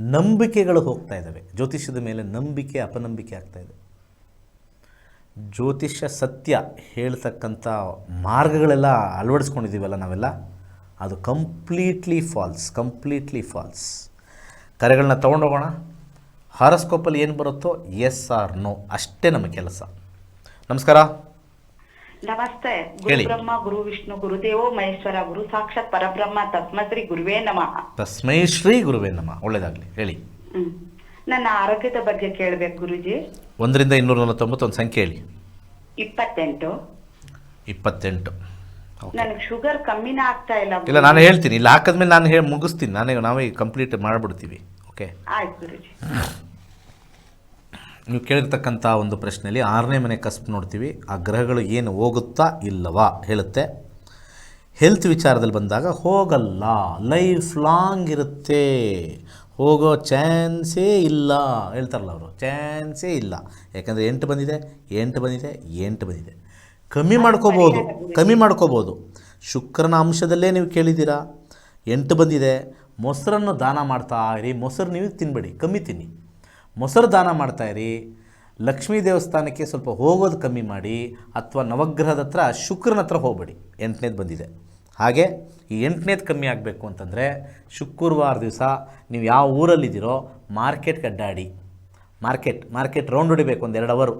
ನಂಬಿಕೆಗಳು ಹೋಗ್ತಾ ಇದ್ದಾವೆ. ಜ್ಯೋತಿಷ್ಯದ ಮೇಲೆ ನಂಬಿಕೆ, ಅಪನಂಬಿಕೆ ಆಗ್ತಾ ಇದೆ. ಜ್ಯೋತಿಷ್ಯ ಸತ್ಯ ಹೇಳ್ತಕ್ಕಂಥ ಮಾರ್ಗಗಳೆಲ್ಲ ಅಳವಡಿಸ್ಕೊಂಡಿದ್ದೀವಲ್ಲ ನಾವೆಲ್ಲ? ಅದು ಕಂಪ್ಲೀಟ್ಲಿ ಫಾಲ್ಸ್ ಕಂಪ್ಲೀಟ್ಲಿ ಫಾಲ್ಸ್ ಕರೆಗಳನ್ನ ತೊಗೊಂಡೋಗೋಣ. ಹಾರಸ್ಕೋಪಲ್ಲಿ ಏನು ಬರುತ್ತೋ ಎಸ್ ಆರ್ ನೋ ಅಷ್ಟೇ ನಮ್ಮ ಕೆಲಸ. ನಮಸ್ಕಾರ. ನಮಸ್ತೆ. ಹೇಳಿ. ಗುರು ಬ್ರಹ್ಮ ಗುರು ವಿಷ್ಣು ಗುರುದೇವೋ ಮಹೇಶ್ವರ ಗುರು ಸಾಕ್ಷಾತ್ ಪರಬ್ರಹ್ಮ ತಸ್ಮಶ್ರೀ ಗುರುವೇ ನಮಃ. ತಸ್ಮೈ ಶ್ರೀ ಗುರುವೇ ನಮ. ಒಳ್ಳೇದಾಗ್ಲಿ ಹೇಳಿ. ಹ್ಮ್. ನನ್ನ ಆರೋಗ್ಯದ ಬಗ್ಗೆ ಕೇಳಬೇಕು ಗುರುಜಿ. ಒಂದರಿಂದ ಇನ್ನೂರ ನಲವತ್ತೊಂಬತ್ತೊಂದು ಸಂಖ್ಯೆ ಹೇಳಿ. ಇಪ್ಪತ್ತೆಂಟು. ಇಪ್ಪತ್ತೆಂಟು. ನನಗೆ ಶುಗರ್ ಕಮ್ಮಿನೇ ಆಗ್ತಾ ಇಲ್ಲ ಇಲ್ಲ ನಾನು ಹೇಳ್ತೀನಿ. ಇಲ್ಲಿ ಹಾಕಿದ್ಮೇಲೆ ನಾನು ಹೇಳಿ ಮುಗಿಸ್ತೀನಿ. ನಾನೇ ನಾವೇ ಕಂಪ್ಲೀಟ್ ಮಾಡಿಬಿಡ್ತೀವಿ. ಓಕೆ? ಆಯ್ತು ಗುರುಜಿ. ನೀವು ಕೇಳಿರ್ತಕ್ಕಂಥ ಒಂದು ಪ್ರಶ್ನೆಯಲ್ಲಿ ಆರನೇ ಮನೆ ಕಸ್ಪ್ ನೋಡ್ತೀವಿ. ಆ ಗ್ರಹಗಳು ಏನು ಹೋಗುತ್ತಾ ಇಲ್ಲವಾ ಹೇಳುತ್ತೆ. ಹೆಲ್ತ್ ವಿಚಾರದಲ್ಲಿ ಬಂದಾಗ ಹೋಗಲ್ಲ ಲೈಫ್ ಲಾಂಗ್ ಇರುತ್ತೆ. ಹೋಗೋ ಚಾನ್ಸೇ ಇಲ್ಲ ಹೇಳ್ತಾರಲ್ಲ ಅವರು. ಚಾನ್ಸೇ ಇಲ್ಲ. ಯಾಕಂದರೆ ಎಂಟು ಬಂದಿದೆ ಎಂಟು ಬಂದಿದೆ ಎಂಟು ಬಂದಿದೆ. ಕಮ್ಮಿ ಮಾಡ್ಕೋಬೋದು ಕಮ್ಮಿ ಮಾಡ್ಕೋಬೋದು. ಶುಕ್ರನ ಅಂಶದಲ್ಲೇ ನೀವು ಕೇಳಿದ್ದೀರಾ. ಎಂಟು ಬಂದಿದೆ, ಮೊಸರನ್ನು ದಾನ ಮಾಡ್ತಾ ಇರಿ, ಮೊಸರು ನೀವು ತಿನ್ಬೇಡಿ, ಕಮ್ಮಿ ತಿನ್ನಿ. ಮೊಸರು ದಾನ ಮಾಡ್ತಾಯಿರಿ ಲಕ್ಷ್ಮೀ ದೇವಸ್ಥಾನಕ್ಕೆ ಸ್ವಲ್ಪ ಹೋಗೋದು ಕಮ್ಮಿ ಮಾಡಿ, ಅಥವಾ ನವಗ್ರಹದ ಹತ್ರ ಶುಕ್ರನ ಹತ್ರ ಹೋಗಬೇಡಿ. ಎಂಟನೇದು ಬಂದಿದೆ. ಹಾಗೆ ಈ ಎಂಟನೇದು ಕಮ್ಮಿ ಆಗಬೇಕು ಅಂತಂದರೆ ಶುಕ್ರವಾರ ದಿವಸ ನೀವು ಯಾವ ಊರಲ್ಲಿದ್ದೀರೋ ಮಾರ್ಕೆಟ್ಗೆ ಅಡ್ಡಾಡಿ ಮಾರ್ಕೆಟ್ ಮಾರ್ಕೆಟ್ ರೌಂಡ್ ಹೊಡಿಬೇಕು, ಒಂದು ಎರಡು ಅವರು.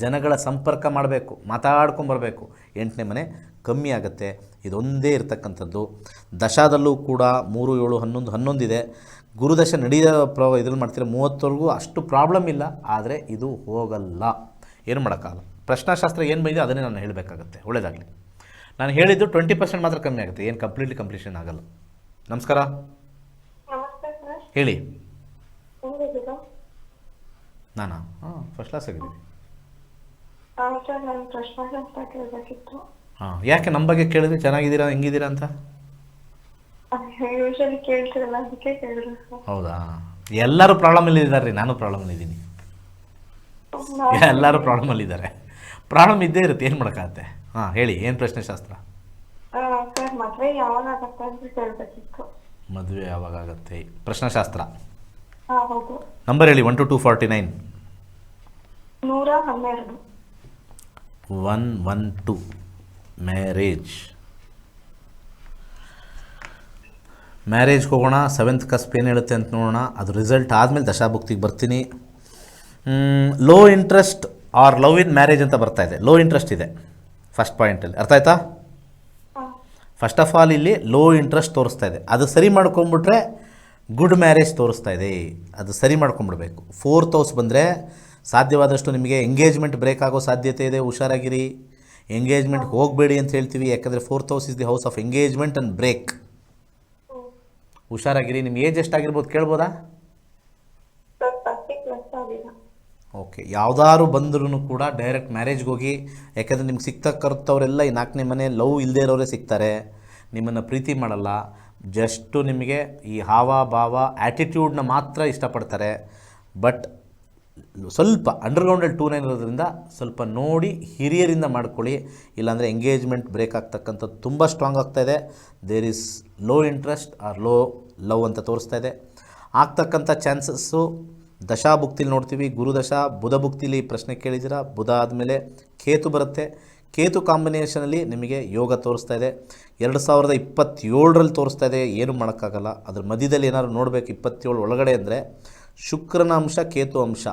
ಜನಗಳ ಸಂಪರ್ಕ ಮಾಡಬೇಕು ಮಾತಾಡ್ಕೊಂಬರ್ಬೇಕು ಎಂಟನೇ ಮನೆ ಕಮ್ಮಿ ಆಗುತ್ತೆ. ಇದೊಂದೇ ಇರತಕ್ಕಂಥದ್ದು. ದಶಾದಲ್ಲೂ ಕೂಡ ಮೂರು, ಏಳು, ಹನ್ನೊಂದು, ಹನ್ನೊಂದಿದೆ. ಗುರುದಶ ನಡೆಯ ಪ್ರ ಇದ್ರಲ್ಲಿ ಮಾಡ್ತೀರಾ ಮೂವತ್ತವರೆಗೂ ಅಷ್ಟು ಪ್ರಾಬ್ಲಮ್ ಇಲ್ಲ. ಆದರೆ ಇದು ಹೋಗಲ್ಲ. ಏನು ಮಾಡೋಕ್ಕಾಗಲ್ಲ. ಪ್ರಶ್ನಾಶಾಸ್ತ್ರ ಏನು ಬಂದಿದೆ ಅದನ್ನೇ ನಾನು ಹೇಳಬೇಕಾಗತ್ತೆ. ಒಳ್ಳೇದಾಗಲಿ. ನಾನು ಹೇಳಿದ್ದು ಟ್ವೆಂಟಿ ಪರ್ಸೆಂಟ್ ಮಾತ್ರ ಕಮ್ಮಿ ಆಗುತ್ತೆ. ಏನು ಕಂಪ್ಲೀಟ್ಲಿ ಕಂಪ್ಲೀಷನ್ ಆಗಲ್ಲ. ನಮಸ್ಕಾರ. ಹೇಳಿ. ನಾನಾ? ಹಾಂ ಫಸ್ಟ್ ಕ್ಲಾಸ್ ಆಗಿದ್ದೀನಿ. ಹಾಂ ಯಾಕೆ ನಮ್ಮ ಬಗ್ಗೆ ಕೇಳಿದ್ರೆ ಚೆನ್ನಾಗಿದ್ದೀರಾ ಹೆಂಗಿದ್ದೀರಾ ಅಂತ? ಯೂಶಲಿ ಕೇಳ್ತಿರಲ್ಲ ಅದಕ್ಕೆ ಕೇಳಿದ್ರು ಹೌದಾ? ಎಲ್ಲರೂ ಪ್ರಾಬ್ಲಮಲ್ಲಿ ಇದ್ದಾರೆ ನಾನು ಪ್ರಾಬ್ಲಮಲ್ಲಿ ಇದ್ದೀನಿ ಎಲ್ಲರೂ ಪ್ರಾಬ್ಲಮಲ್ಲಿ ಇದ್ದಾರೆ ಪ್ರಾಬ್ಲಮ್ ಇದ್ದೇ ಇರುತ್ತೆ ಏನು ಮಾಡೋಕ್ಕಾಗತ್ತೆ? ಹಾಂ ಹೇಳಿ ಏನು ಪ್ರಶ್ನೆ ಶಾಸ್ತ್ರ? ಸರ್ ಮದುವೆ ಯಾವಾಗ ಆಗತ್ತೆ ಅಂತ ಕೇಳಬೇಕಿತ್ತು. ಮದುವೆ ಯಾವಾಗ ಆಗುತ್ತೆ? ಪ್ರಶ್ನಶಾಸ್ತ್ರ ಹಾಂ ಹೌದು. ನಂಬರ್ ಹೇಳಿ one two two forty nine ನೂರ ಹನ್ನೆರಡು. ಒನ್ ಒನ್ ಟು ಮ್ಯಾರೇಜ್ ಮ್ಯಾರೇಜ್ಗೆ ಹೋಗೋಣ ಸೆವೆಂತ್ ಕಸ್ಪ್ ಏನು ಹೇಳುತ್ತೆ ಅಂತ ನೋಡೋಣ. ಅದು ರಿಸಲ್ಟ್ ಆದಮೇಲೆ ದಶಾಭುಕ್ತಿಗೆ ಬರ್ತೀನಿ. Low interest or love in marriage ಅಂತ ಬರ್ತಾ ಇದೆ. ಲೋ ಇಂಟ್ರೆಸ್ಟ್ ಇದೆ. ಫಸ್ಟ್ ಪಾಯಿಂಟಲ್ಲಿ ಅರ್ಥ ಆಯ್ತಾ? ಫಸ್ಟ್ ಆಫ್ ಆಲ್ ಇಲ್ಲಿ ಲೋ ಇಂಟ್ರೆಸ್ಟ್ ತೋರಿಸ್ತಾ ಇದೆ. ಅದು ಸರಿ ಮಾಡ್ಕೊಂಬಿಟ್ರೆ ಗುಡ್ ಮ್ಯಾರೇಜ್ ತೋರಿಸ್ತಾ ಇದೆ. ಅದು ಸರಿ ಮಾಡ್ಕೊಂಬಿಡ್ಬೇಕು ಫೋರ್ತ್ ಹೌಸ್ ಬಂದರೆ ಸಾಧ್ಯವಾದಷ್ಟು ನಿಮಗೆ ಎಂಗೇಜ್ಮೆಂಟ್ ಬ್ರೇಕ್ ಆಗೋ ಸಾಧ್ಯತೆ ಇದೆ. ಹುಷಾರಾಗಿರಿ. ಎಂಗೇಜ್ಮೆಂಟ್ ಹೋಗಬೇಡಿ ಅಂತ ಹೇಳ್ತೀವಿ. ಯಾಕಂದರೆ fourth house is the house of engagement and break ಹುಷಾರಾಗಿರಿ. ನಿಮ್ಮ ಏಜ್ ಎಷ್ಟಾಗಿರ್ಬೋದು ಕೇಳ್ಬೋದಾ? ಓಕೆ ಯಾವ್ದಾದ್ರು ಬಂದ್ರೂ ಕೂಡ ಡೈರೆಕ್ಟ್ ಮ್ಯಾರೇಜ್ಗೆ ಹೋಗಿ ಯಾಕಂದರೆ ನಿಮ್ಗೆ ಸಿಗ್ತಕ್ಕಂಥವ್ರೆಲ್ಲ ಈ ನಾಲ್ಕನೇ ಮನೆ ಲವ್ ಇಲ್ಲದೇ ಇರೋರೇ ಸಿಗ್ತಾರೆ. ನಿಮ್ಮನ್ನು ಪ್ರೀತಿ ಮಾಡಲ್ಲ. ಜಸ್ಟು ನಿಮಗೆ ಈ ಹಾವ ಭಾವ ಆ್ಯಟಿಟ್ಯೂಡ್ನ ಮಾತ್ರ ಇಷ್ಟಪಡ್ತಾರೆ. ಬಟ್ ಸ್ವಲ್ಪ ಅಂಡರ್ಗ್ರೌಂಡಲ್ಲಿ ಟೂರ್ ಏನಿರೋದ್ರಿಂದ ಸ್ವಲ್ಪ ನೋಡಿ ಹಿರಿಯರಿಂದ ಮಾಡ್ಕೊಳ್ಳಿ. ಇಲ್ಲಾಂದರೆ ಎಂಗೇಜ್ಮೆಂಟ್ ಬ್ರೇಕ್ ಆಗ್ತಕ್ಕಂಥದ್ದು ತುಂಬ ಸ್ಟ್ರಾಂಗ್ ಆಗ್ತಾಯಿದೆ there is low interest or low love ಅಂತ ತೋರಿಸ್ತಾ ಇದೆ. ಆಗ್ತಕ್ಕಂಥ ಚಾನ್ಸಸ್ಸು ದಶಾ ಭುಕ್ತಿಲಿ ನೋಡ್ತೀವಿ. ಗುರುದಶ ಬುಧ ಭುಕ್ತಿಲಿ ಪ್ರಶ್ನೆ ಕೇಳಿದ್ದೀರಾ? ಬುಧ ಆದಮೇಲೆ ಕೇತು ಬರುತ್ತೆ. ಕೇತು ಕಾಂಬಿನೇಷನಲ್ಲಿ ನಿಮಗೆ ಯೋಗ ತೋರಿಸ್ತಾ ಇದೆ. ಎರಡು ಸಾವಿರದ ಇಪ್ಪತ್ತೇಳರಲ್ಲಿ ತೋರಿಸ್ತಾ ಇದೆ. ಏನು ಮಾಡೋಕ್ಕಾಗಲ್ಲ. ಅದ್ರ ಮಧ್ಯದಲ್ಲಿ ಏನಾದ್ರು ನೋಡಬೇಕು. ಇಪ್ಪತ್ತೇಳು ಒಳಗಡೆ ಅಂದರೆ ಶುಕ್ರನ ಅಂಶ ಕೇತು ಅಂಶ.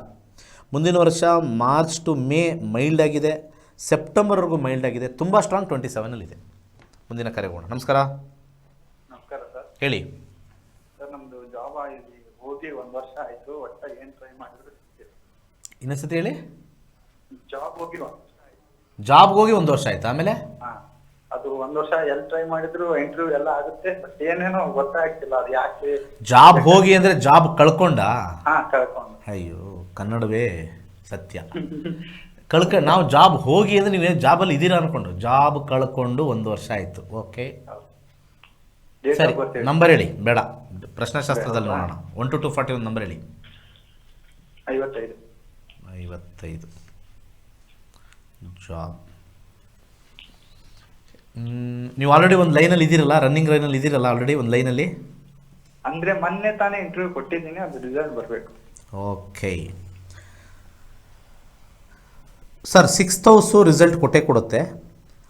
ಮುಂದಿನ ವರ್ಷ ಮಾರ್ಚ್ ಟು ಮೇ ಮೈಲ್ಡ್ ಆಗಿದೆ. ಸೆಪ್ಟೆಂಬರ್ವರೆಗೂ ಮೈಲ್ಡ್ ಆಗಿದೆ. ತುಂಬ ಸ್ಟ್ರಾಂಗ್ ಟ್ವೆಂಟಿ ಸೆವೆನಲ್ಲಿದೆ ಮುಂದಿನ ಕರೆಗೋಣ ನಮಸ್ಕಾರ. ನಮಸ್ಕಾರ ಸರ್. ಹೇಳಿ. ಸರ್ ನಮ್ದು ಜಾಬ್ ಆಗಿ ಹೋಗಿ ಒಂದು ವರ್ಷ ಆಯ್ತು. ಒಟ್ಟ ಏನು ಟ್ರೈ ಮಾಡಿದ್ರು ಇನ್ನೊಂದ್ಸತಿ ಹೇಳಿ. ಜಾಬ್ ಹೋಗಿ ಒಂದ್ ಜಾಬ್ಗೆ ಹೋಗಿ ಒಂದು ವರ್ಷ ಆಯ್ತು ಆಮೇಲೆ? ಹಾ. ಅದು ಒಂದ್ ವರ್ಷ ಎಲ್ ಟ್ರೈ ಮಾಡಿದ್ರು ಇಂಟರ್ವ್ಯೂ ಎಲ್ಲ ಆಗುತ್ತೆ ಬಟ್ ಏನೇನೋ ಗೊತ್ತಾಗ್ತಿಲ್ಲ ಅದು ಯಾಕೆ? ಜಾಬ್ ಹೋಗಿ ಅಂದ್ರೆ ಜಾಬ್ ಕಳ್ಕೊಂಡ? ಹಾ ಕಳ್ಕೊಂಡು. ಅಯ್ಯೋ ಕನ್ನಡವೇ ಸತ್ಯ. ಕಳ್ಕ ನಾವು ಜಾಬ್ ಹೋಗಿ ಅಂದರೆ ನೀವೇ ಜಾಬಲ್ಲಿ ಇದ್ದೀರಾ ಅನ್ಕೊಂಡು ಜಾಬ್ ಕಳ್ಕೊಂಡು ಒಂದು ವರ್ಷ ಆಯ್ತು ಓಕೆ? ಸರಿ ಹೇಳಿ. ನಂಬರ್ ಹೇಳಿ ಬೇಡ. ಪ್ರಶ್ನಾಶಾಸ್ತ್ರದಲ್ಲಿ ನೋಡೋಣ. ಒನ್ ಟು ಟು ಫಾರ್ಟಿ ಒಂದು ನಂಬರ್ ಹೇಳಿ. ಐವತ್ತೈದು. ಐವತ್ತೈದು. ಜಾಬ್ ನೀವು ಆಲ್ರೆಡಿ ಒಂದು ಲೈನಲ್ಲಿ ಇದ್ದೀರಲ್ಲ ರನ್ನಿಂಗ್ ಲೈನಲ್ಲಿ ಇದ್ದೀರಲ್ಲ ಆಲ್ರೆಡಿ ಒಂದು ಲೈನಲ್ಲಿ ಅಂದ್ರೆ ಮೊನ್ನೆ ತಾನೇ ಇಂಟರ್ವ್ಯೂ ಕೊಟ್ಟಿದ್ದೀನಿ ಅದು ರಿಸಲ್ಟ್ ಬರಬೇಕು. Okay sir sixth house result ಕೊಟ್ಟೇ ಕೊಡುತ್ತೆ.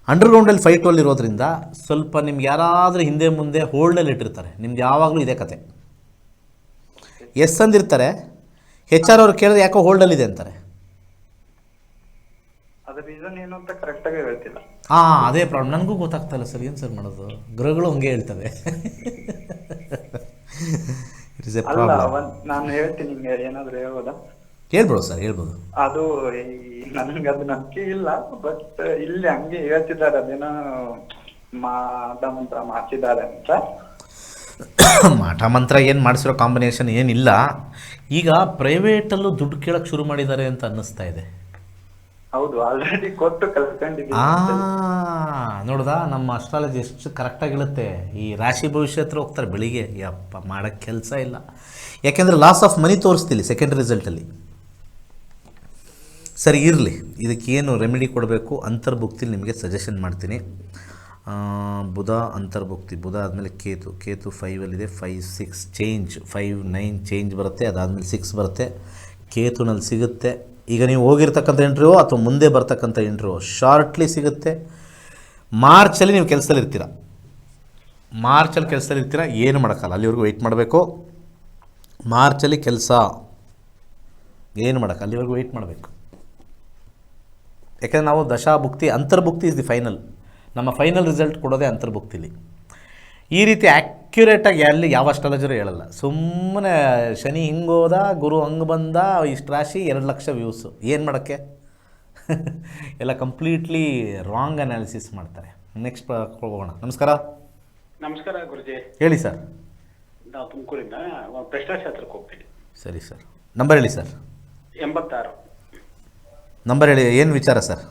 ಅಂಡರ್ಗ್ರೌಂಡಲ್ಲಿ ಫೈಟ್ ಅಲ್ಲಿ ಇರೋದ್ರಿಂದ ಸ್ವಲ್ಪ ನಿಮ್ಗೆ ಯಾರಾದರೂ ಹಿಂದೆ ಮುಂದೆ ಹೋಲ್ಡಲ್ಲಿ ಇಟ್ಟಿರ್ತಾರೆ. ನಿಮ್ದು ಯಾವಾಗಲೂ ಇದೇ ಕತೆ. ಎಸ್ ಅಂದಿರ್ತಾರೆ. ಹೆಚ್ ಆರ್ ಅವ್ರು ಕೇಳಿದ್ರೆ ಯಾಕೋ ಹೋಲ್ಡಲ್ಲಿದೆ ಅಂತಾರೆ. ಅದ್ರ ರೀಸನ್ ಏನು ಅಂತ ಕರೆಕ್ಟ್ ಆಗಿ ಹೇಳ್ತಿಲ್ಲ. ಹಾ ಅದೇ ಪ್ರಾಬ್ಲಮ್ ನನಗೂ ಗೊತ್ತಾಗ್ತಲ್ಲ ಸರ್ ಏನು ಸರ್ ಮಾಡೋದು? ಗ್ರಹಗಳು ಹಂಗೆ ಹೇಳ್ತವೆ. ಇಟ್ ಇಸ್ ಎ ಅಲ್ಲ ಪ್ರಾಬ್ಲಮ್ ಒಂದ್ ನಾನು ಹೇಳ್ತೀನಿ ನಿಮ್ಗೆ ಏನಾದ್ರು ಹೇಳ್ಬೋದಾ? ಹೇಳ್ಬೋದು ಸರ್ ಹೇಳ್ಬೋದು. ಅದು ನನ್ಗೆ ಅದು ನಂಬಿಕೆ ಇಲ್ಲ ಬಟ್ ಇಲ್ಲಿ ಹಂಗೆ ಹೇಳ್ತಿದ್ದಾರೆ ಅದೇನೋ ಮಾಟ ಮಂತ್ರ ಮಾಡ್ತಿದ್ದಾರೆ ಅಂತ. ಮಾಟ ಮಂತ್ರ ಏನು ಮಾಡಿಸಿರೋ ಕಾಂಬಿನೇಷನ್ ಏನಿಲ್ಲ. ಈಗ ಪ್ರೈವೇಟಲ್ಲೂ ದುಡ್ಡು ಕೇಳಕ್ಕೆ ಶುರು ಮಾಡಿದ್ದಾರೆ ಅಂತ ಅನ್ನಿಸ್ತಾ ಇದೆ. ಹೌದು ಆಲ್ರೆಡಿ ಕೊಟ್ಟು ಕಲ್ತ್ಕೊಂಡಿದ್ದೀನಿ ಆ ನೋಡ್ದಾ ನಮ್ಮ ಅಸ್ಟ್ರಾಲಜಿ ಎಷ್ಟು ಕರೆಕ್ಟಾಗಿ ಆಗಿರುತ್ತೆ ಈ ರಾಶಿ ಭವಿಷ್ಯ ಹತ್ರ ಹೋಗ್ತಾರೆ ಬೆಳಿಗ್ಗೆ. ಯಪ್ಪ ಮಾಡೋಕ್ಕೆ ಕೆಲಸ ಇಲ್ಲ. ಯಾಕೆಂದರೆ ಲಾಸ್ ಆಫ್ ಮನಿ ತೋರಿಸ್ತಿಲ್ಲ ಸೆಕೆಂಡ್ ರಿಸಲ್ಟಲ್ಲಿ ಸರಿ ಇರಲಿ. ಇದಕ್ಕೇನು ರೆಮಿಡಿ ಕೊಡಬೇಕು? ಅಂತರ್ಭುಕ್ತಿಲಿ ನಿಮಗೆ ಸಜೆಷನ್ ಮಾಡ್ತೀನಿ. ಬುಧ ಅಂತರ್ಭುಕ್ತಿ. ಬುಧ ಆದಮೇಲೆ Ketu. Ketu ಫೈವಲ್ಲಿದೆ five six change five nine change ಬರುತ್ತೆ. ಅದಾದಮೇಲೆ ಸಿಕ್ಸ್ ಬರುತ್ತೆ. ಕೇತುನಲ್ಲಿ ಸಿಗುತ್ತೆ. ಈಗ ನೀವು ಹೋಗಿರ್ತಕ್ಕಂಥ ಇಂಟರ್ವ್ಯೂ ಅಥವಾ ಮುಂದೆ ಬರ್ತಕ್ಕಂಥ ಇಂಟರ್ವ್ಯೂ ಶಾರ್ಟ್ಲಿ ಸಿಗುತ್ತೆ. ಮಾರ್ಚಲ್ಲಿ ನೀವು ಕೆಲಸದಲ್ಲಿ ಇರ್ತೀರ. ಮಾರ್ಚಲ್ಲಿ ಕೆಲಸದಲ್ಲಿ ಇರ್ತೀರ, ಏನು ಮಾಡೋಕ್ಕಲ್ಲ ಅಲ್ಲಿವರೆಗೂ ವೆಯ್ಟ್ ಮಾಡಬೇಕು. ಮಾರ್ಚಲ್ಲಿ ಕೆಲಸ. ಏನು ಮಾಡೋಕ್ಕೆ ಅಲ್ಲಿವರೆಗೂ ವೆಯ್ಟ್ ಮಾಡಬೇಕು. ಯಾಕೆಂದರೆ ನಾವು ದಶಾಭುಕ್ತಿ, ಅಂತರ್ಭುಕ್ತಿ ಇಸ್ ದಿ ಫೈನಲ್ ನಮ್ಮ ಫೈನಲ್ ರಿಸಲ್ಟ್ ಕೊಡೋದೇ ಅಂತರ್ಭುಕ್ತಿಲಿ. ಈ ರೀತಿ ಆ್ಯಕ್ಯುರೇಟಾಗಿ ಎಲ್ಲಿ ಯಾವ ಅಷ್ಟಾಲಜರು ಹೇಳಲ್ಲ. ಸುಮ್ಮನೆ ಶನಿ ಹಿಂಗೋದ ಗುರು ಹಂಗೆ ಬಂದ ಇಷ್ಟು ರಾಶಿ ಎರಡು ಲಕ್ಷ ವ್ಯೂಸು ಏನು ಮಾಡೋಕ್ಕೆ? ಎಲ್ಲ ಕಂಪ್ಲೀಟ್ಲಿ ರಾಂಗ್ ಅನಾಲಿಸಿಸ್ ಮಾಡ್ತಾರೆ. ನೆಕ್ಸ್ಟ್ ಹೋಗೋಣ. ನಮಸ್ಕಾರ. ನಮಸ್ಕಾರ ಗುರುಜಿ. ಹೇಳಿ ಸರ್. ನಾವು ತುಮಕೂರಿಂದ ಭ್ರಷ್ಟಾಚಾರಕ್ಕೆ ಹೋಗ್ತೀನಿ ಸರಿ ಸರ್. ನಂಬರ್ ಹೇಳಿ ಸರ್. ಎಂಬತ್ತಾರು. ನಂಬರ್ ಹೇಳಿ ಏನು ವಿಚಾರ ಸರ್?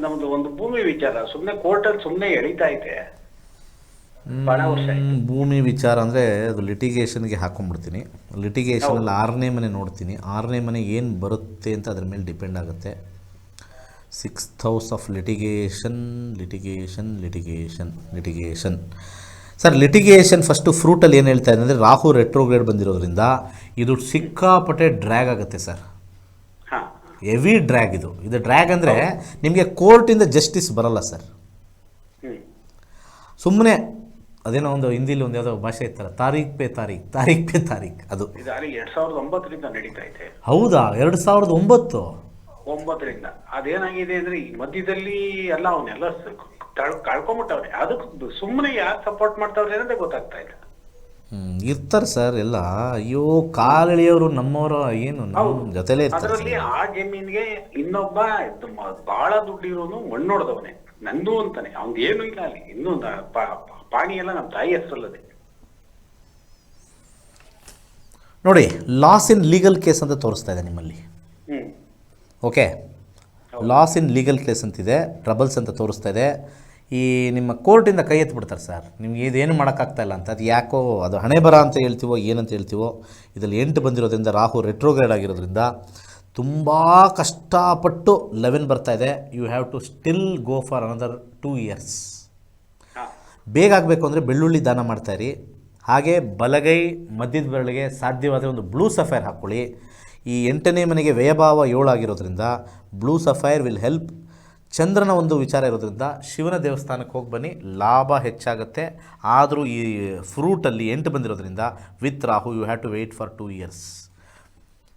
ನಮ್ಮದು ಒಂದು ಭೂಮಿ ವಿಚಾರ. ಸುಮ್ಮನೆ ಕೋರ್ಟಲ್ಲಿ ಸುಮ್ಮನೆ ಎಳಿತಾ ಐತೆ ಬಹಳ ವರ್ಷ ಆಯ್ತು. ಹ್ಮ್, ಭೂಮಿ ವಿಚಾರ ಅಂದರೆ ಅದು ಲಿಟಿಗೇಷನ್ಗೆ ಹಾಕೊಂಡ್ಬಿಡ್ತೀನಿ. ಲಿಟಿಗೇಷನಲ್ಲಿ ಆರನೇ ಮನೆ ನೋಡ್ತೀನಿ. ಆರನೇ ಮನೆ ಏನು ಬರುತ್ತೆ ಅಂತ ಅದ್ರ ಮೇಲೆ ಡಿಪೆಂಡ್ ಆಗುತ್ತೆ. Sixth house of litigation litigation litigation litigation sir litigation first ಫ್ರೂಟಲ್ಲಿ ಏನು ಹೇಳ್ತಾ ಇದೆ ಅಂದರೆ ರಾಹು ರೆಟ್ರೋಗ್ರೇಡ್ ಬಂದಿರೋದ್ರಿಂದ ಇದು ಸಿಕ್ಕಾಪಟ್ಟೆ ಡ್ರ್ಯಾಗ್ ಆಗುತ್ತೆ ಸರ್ ಹೆವಿ ಡ್ರ್ಯಾಗ್ ಇದು. ಇದು ಡ್ರ್ಯಾಗ್ ಅಂದರೆ ನಿಮಗೆ ಕೋರ್ಟಿಂದ ಜಸ್ಟಿಸ್ ಬರಲ್ಲ ಸರ್ ಸುಮ್ಮನೆ ಅದೇನೋ ಒಂದು ಹಿಂದಿಲಿ ಒಂದು ಯಾವುದೋ ಭಾಷೆ ಇತ್ತಲ್ಲ ತಾರೀಖ್ ಪೇ ತಾರೀಖ್ ತಾರೀಖ್ ಪೇ ತಾರೀಖ್ ಅದು. ಎರಡ್ ಸಾವಿರದ ಒಂಬತ್ತರಿಂದ ನಡೀತಾ ಇದೆ. ಹೌದಾ? ಎರಡು ಸಾವಿರದ ಒಂಬತ್ತು ಒಂಬತ್ತರಿಂದ. ಅದೇನಾಗಿದೆ ಅಂದ್ರೆ ಈ ಮಧ್ಯದಲ್ಲಿ ಎಲ್ಲ ಅವನ್ನೆಲ್ಲ ಕಳ್ಕೊಂಬಿಟ್ಟವ್ರೆ ಅದಕ್ಕೆ ಸುಮ್ಮನೆ ಯಾರು ಸಪೋರ್ಟ್ ಮಾಡ್ತಾವ್ರೆ ಅನ್ನೋದೇ ಗೊತ್ತಾಗ್ತಾ ಇಲ್ಲ. ಹ್ಮ್, ಇರ್ತಾರೆ ಸರ್ ಎಲ್ಲ. ಅಯ್ಯೋ ಕಾಲೆಳೆಯೋರು ನಮ್ಮವರ ಏನು ನಮ್ಮ ಜೊತೆಲೇ ಅದರಲ್ಲಿ. ಆ ಜಮೀನ್ಗೆ ಇನ್ನೊಬ್ಬ ಬಹಳ ದುಡ್ಡಿರೋನು ಮಣ್ಣೊಡ್ದವನೆ. ನಂದು ಅಂತಾನೆ. ಅವ್ನ್ ಏನು ಇಲ್ಲ ಅಲ್ಲಿ. ಇನ್ನೂ ದ- ಪಾ- ಪಾ- ಪಾಣಿ ಎಲ್ಲ ನಮ್ಮ ತಾಯಿ ಹೆಸರಲ್ಲದೆ ನೋಡಿ ಲಾಸ್ ಇನ್ ಲೀಗಲ್ ಕೇಸ್ ಅಂತ ತೋರಿಸ್ತಾ ಇದೆ ನಿಮ್ಮಲ್ಲಿ. Okay loss in legal case ಅಂತಿದೆ ಟ್ರಬಲ್ಸ್ ಅಂತ ತೋರಿಸ್ತಾ ಇದೆ. ಈ ನಿಮ್ಮ ಕೋರ್ಟಿಂದ ಕೈ ಎತ್ಬಿಡ್ತಾರೆ ಸರ್. ನಿಮ್ಗೆ ಇದೇನು ಮಾಡೋಕ್ಕಾಗ್ತಾ ಇಲ್ಲ ಅಂತ. ಅದು ಯಾಕೋ ಅದು ಹಣೆ ಬರ ಅಂತ ಹೇಳ್ತೀವೋ ಏನಂತ ಹೇಳ್ತೀವೋ ಇದರಲ್ಲಿ ಎಂಟು ಬಂದಿರೋದ್ರಿಂದ ರಾಹು ರೆಟ್ರೋಗ್ರೇಡ್ ಆಗಿರೋದ್ರಿಂದ ತುಂಬ ಕಷ್ಟಪಟ್ಟು ಲೆವೆನ್ ಬರ್ತಾ ಇದೆ. You have to still go for another two years ಬೇಗ ಆಗಬೇಕು ಅಂದರೆ ಬೆಳ್ಳುಳ್ಳಿ ದಾನ ಮಾಡ್ತಾಯಿರಿ ಹಾಗೆ ಬಲಗೈ ಮಧ್ಯದ ಬೆರಳಿಗೆ ಸಾಧ್ಯವಾದರೆ ಒಂದು ಬ್ಲೂ ಸಫೈರ್ ಹಾಕ್ಕೊಳ್ಳಿ ಈ ಎಂಟನೇ ಮನೆಗೆ ವ್ಯಯಭಾವ ಏಳಾಗಿರೋದ್ರಿಂದ ಬ್ಲೂ ಸಫೈರ್ ವಿಲ್ ಹೆಲ್ಪ್ ಚಂದ್ರನ ಒಂದು ವಿಚಾರ ಇರೋದ್ರಿಂದ ಶಿವನ ದೇವಸ್ಥಾನಕ್ಕೆ ಹೋಗಿ ಬನ್ನಿ. ಲಾಭ ಹೆಚ್ಚಾಗುತ್ತೆ. ಆದರೂ ಈ ಫ್ರೂಟಲ್ಲಿ ಎಂಟು ಬಂದಿರೋದ್ರಿಂದ with Rahu you have to wait for two years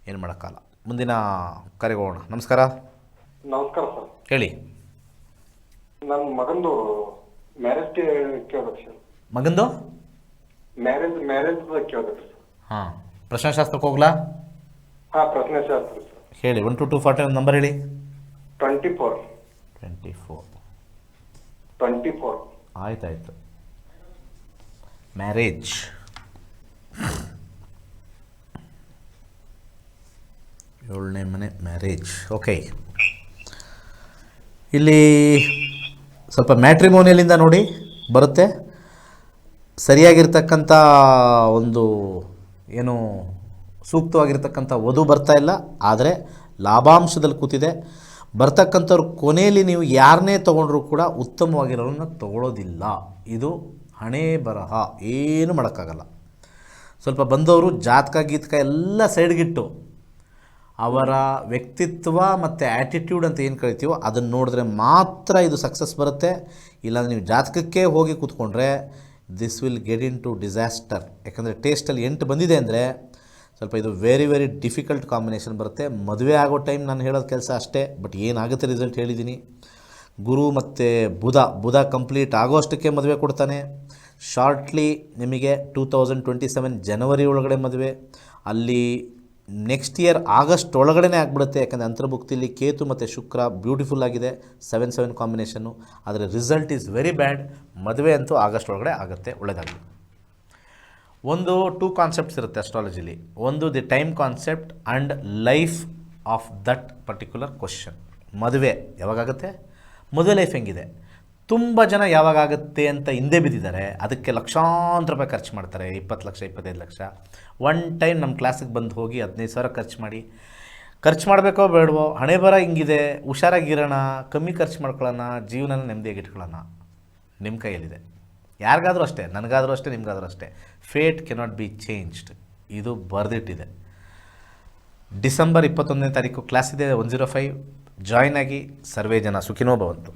ಏನು ಮಾಡೋಕ್ಕಲ್ಲ ಮುಂದಿನ ಕರೆಗೆ ಹೋಗೋಣ. ನಮಸ್ಕಾರ. ನಮಸ್ಕಾರ ಸರ್. ಹೇಳಿ. ನನ್ನ ಮಗಂದು ಮ್ಯಾರೇಜ್ ಕೇಳ್ಬೇಕು ಸರ್ ಮಗಂದು? ಮ್ಯಾರೇಜ್ ಮ್ಯಾರೇಜ್ ಕೇಳ್ಬೇಕು ಸರ್ ಹಾಂ. ಪ್ರಶ್ನಾಶಾಸ್ತ್ರಕ್ಕೆ ಹೋಗ್ಲಾ? ಹಾಂ ಪ್ರಶ್ನೆ ಶಾಸ್ತ್ರ ಸರ್ ಹೇಳಿ ಒನ್ ಟು ಟು ಫಾರ್ಟಿ ಒಂದು ನಂಬರ್ ಹೇಳಿ. Twenty four twenty four twenty four ಆಯ್ತಾಯ್ತು. ಮ್ಯಾರೇಜ್ ಏಳನೇ ಮನೆ ಮ್ಯಾರೇಜ್ ಓಕೆ ಇಲ್ಲಿ ಸ್ವಲ್ಪ ಮ್ಯಾಟ್ರಿಮೋನಿಯಲಿಂದ ನೋಡಿ ಬರುತ್ತೆ. ಸರಿಯಾಗಿರ್ತಕ್ಕಂಥ ಒಂದು ಏನು ಸೂಕ್ತವಾಗಿರ್ತಕ್ಕಂಥ ವಧು ಬರ್ತಾ ಇಲ್ಲ, ಆದರೆ ಲಾಭಾಂಶದಲ್ಲಿ ಕೂತಿದೆ. ಬರ್ತಕ್ಕಂಥವ್ರು ಕೊನೆಯಲ್ಲಿ ನೀವು ಯಾರನ್ನೇ ತೊಗೊಂಡ್ರೂ ಕೂಡ ಉತ್ತಮವಾಗಿರೋರನ್ನ ತಗೊಳ್ಳೋದಿಲ್ಲ ಇದು ಹಣೆ ಬರಹ, ಏನು ಮಾಡೋಕ್ಕಾಗಲ್ಲ. ಸ್ವಲ್ಪ ಬಂದವರು ಜಾತಕ ಗೀತಕ ಎಲ್ಲ ಸೈಡ್ಗಿಟ್ಟು ಅವರ ವ್ಯಕ್ತಿತ್ವ ಮತ್ತು ಆ್ಯಟಿಟ್ಯೂಡ್ ಅಂತ ಏನು ಕರಿತೀವೋ ಅದನ್ನು ನೋಡಿದ್ರೆ ಮಾತ್ರ ಇದು ಸಕ್ಸಸ್ ಬರುತ್ತೆ. ಇಲ್ಲಾಂದರೆ ನೀವು ಜಾತಕಕ್ಕೆ ಹೋಗಿ ಕೂತ್ಕೊಂಡ್ರೆ this will get into disaster ಯಾಕಂದರೆ ಟೇಸ್ಟಲ್ಲಿ ಎಂಟು ಬಂದಿದೆ ಅಂದರೆ ಸ್ವಲ್ಪ ಇದು ವೆರಿ ವೆರಿ ಡಿಫಿಕಲ್ಟ್ ಕಾಂಬಿನೇಷನ್ ಬರುತ್ತೆ. ಮದುವೆ ಆಗೋ ಟೈಮ್ ನಾನು ಹೇಳೋದು ಕೆಲಸ ಅಷ್ಟೇ ಬಟ್ ಏನಾಗುತ್ತೆ ರಿಸಲ್ಟ್ ಹೇಳಿದ್ದೀನಿ ಗುರು ಮತ್ತು ಬುಧ ಬುಧ ಕಂಪ್ಲೀಟ್ ಆಗೋಷ್ಟಕ್ಕೆ ಮದುವೆ ಕೊಡ್ತಾನೆ. ಶಾರ್ಟ್ಲಿ ನಿಮಗೆ ಟೂ ತೌಸಂಡ್ ಟ್ವೆಂಟಿ ಸೆವೆನ್ ಜನವರಿ ಒಳಗಡೆ ಮದುವೆ. ಅಲ್ಲಿ ನೆಕ್ಸ್ಟ್ ಇಯರ್ ಆಗಸ್ಟ್ ಒಳಗಡೆ ಆಗಿಬಿಡುತ್ತೆ. ಯಾಕಂದರೆ ಅಂತರ್ಭುಕ್ತಿಲಿ ಕೇತು ಮತ್ತು ಶುಕ್ರ ಬ್ಯೂಟಿಫುಲ್ ಆಗಿದೆ. ಸೆವೆನ್ ಸೆವೆನ್ ಕಾಂಬಿನೇಷನ್ನು ಆದರೆ ರಿಸಲ್ಟ್ ಈಸ್ ವೆರಿ ಬ್ಯಾಡ್ ಮದುವೆ ಅಂತೂ ಆಗಸ್ಟ್ ಒಳಗಡೆ ಆಗುತ್ತೆ. ಒಳ್ಳೆಯದಾಗಲಿ ಒಂದು ಟೂ ಕಾನ್ಸೆಪ್ಟ್ಸ್ ಇರುತ್ತೆ ಅಸ್ಟ್ರಾಲಜಿಲಿ ಒಂದು the time concept and life of that particular question ಮದುವೆ ಯಾವಾಗುತ್ತೆ ಮದುವೆ ಲೈಫ್ ಹೆಂಗಿದೆ? ತುಂಬ ಜನ ಯಾವಾಗಾಗುತ್ತೆ ಅಂತ ಹಿಂದೆ ಬಿದ್ದಿದ್ದಾರೆ, ಅದಕ್ಕೆ ಲಕ್ಷಾಂತರ ರೂಪಾಯಿ ಖರ್ಚು ಮಾಡ್ತಾರೆ, ಇಪ್ಪತ್ತು ಲಕ್ಷ, ಇಪ್ಪತ್ತೈದು ಲಕ್ಷ. ಒನ್ ಟೈಮ್ ನಮ್ಮ ಕ್ಲಾಸಿಗೆ ಬಂದು ಹೋಗಿ ಹದಿನೈದು ಸಾವಿರ ಖರ್ಚು ಮಾಡಿ, ಖರ್ಚು ಮಾಡಬೇಕೋ ಬೇಡವೋ, ಹಣೆ ಬರ ಹಿಂಗಿದೆ, ಹುಷಾರಾಗಿರೋಣ, ಕಮ್ಮಿ ಖರ್ಚು ಮಾಡ್ಕೊಳ್ಳೋಣ, ಜೀವನನ ನೆಮ್ಮದಿಯಾಗಿ ಇಟ್ಕೊಳ್ಳೋಣ. ನಿಮ್ಮ ಕೈಯಲ್ಲಿದೆ. ಯಾರಿಗಾದರೂ ಅಷ್ಟೇ, ನನಗಾದರೂ ಅಷ್ಟೇ, ನಿಮಗಾದರೂ ಅಷ್ಟೇ. ಫೇಟ್ ಕೆನಾಟ್ ಬಿ ಚೇಂಜ್ಡ್ ಇದು ಬರೆದಿಟ್ಟಿದೆ. ಡಿಸೆಂಬರ್ ಇಪ್ಪತ್ತೊಂದನೇ ತಾರೀಕು ಕ್ಲಾಸ್ ಇದೆ ಒನ್ ಜೀರೋ ಫೈವ್ ಜಾಯ್ನ್ ಆಗಿ ಸರ್ವೇ ಜನ ಸುಖಿನೋ ಭವಂತು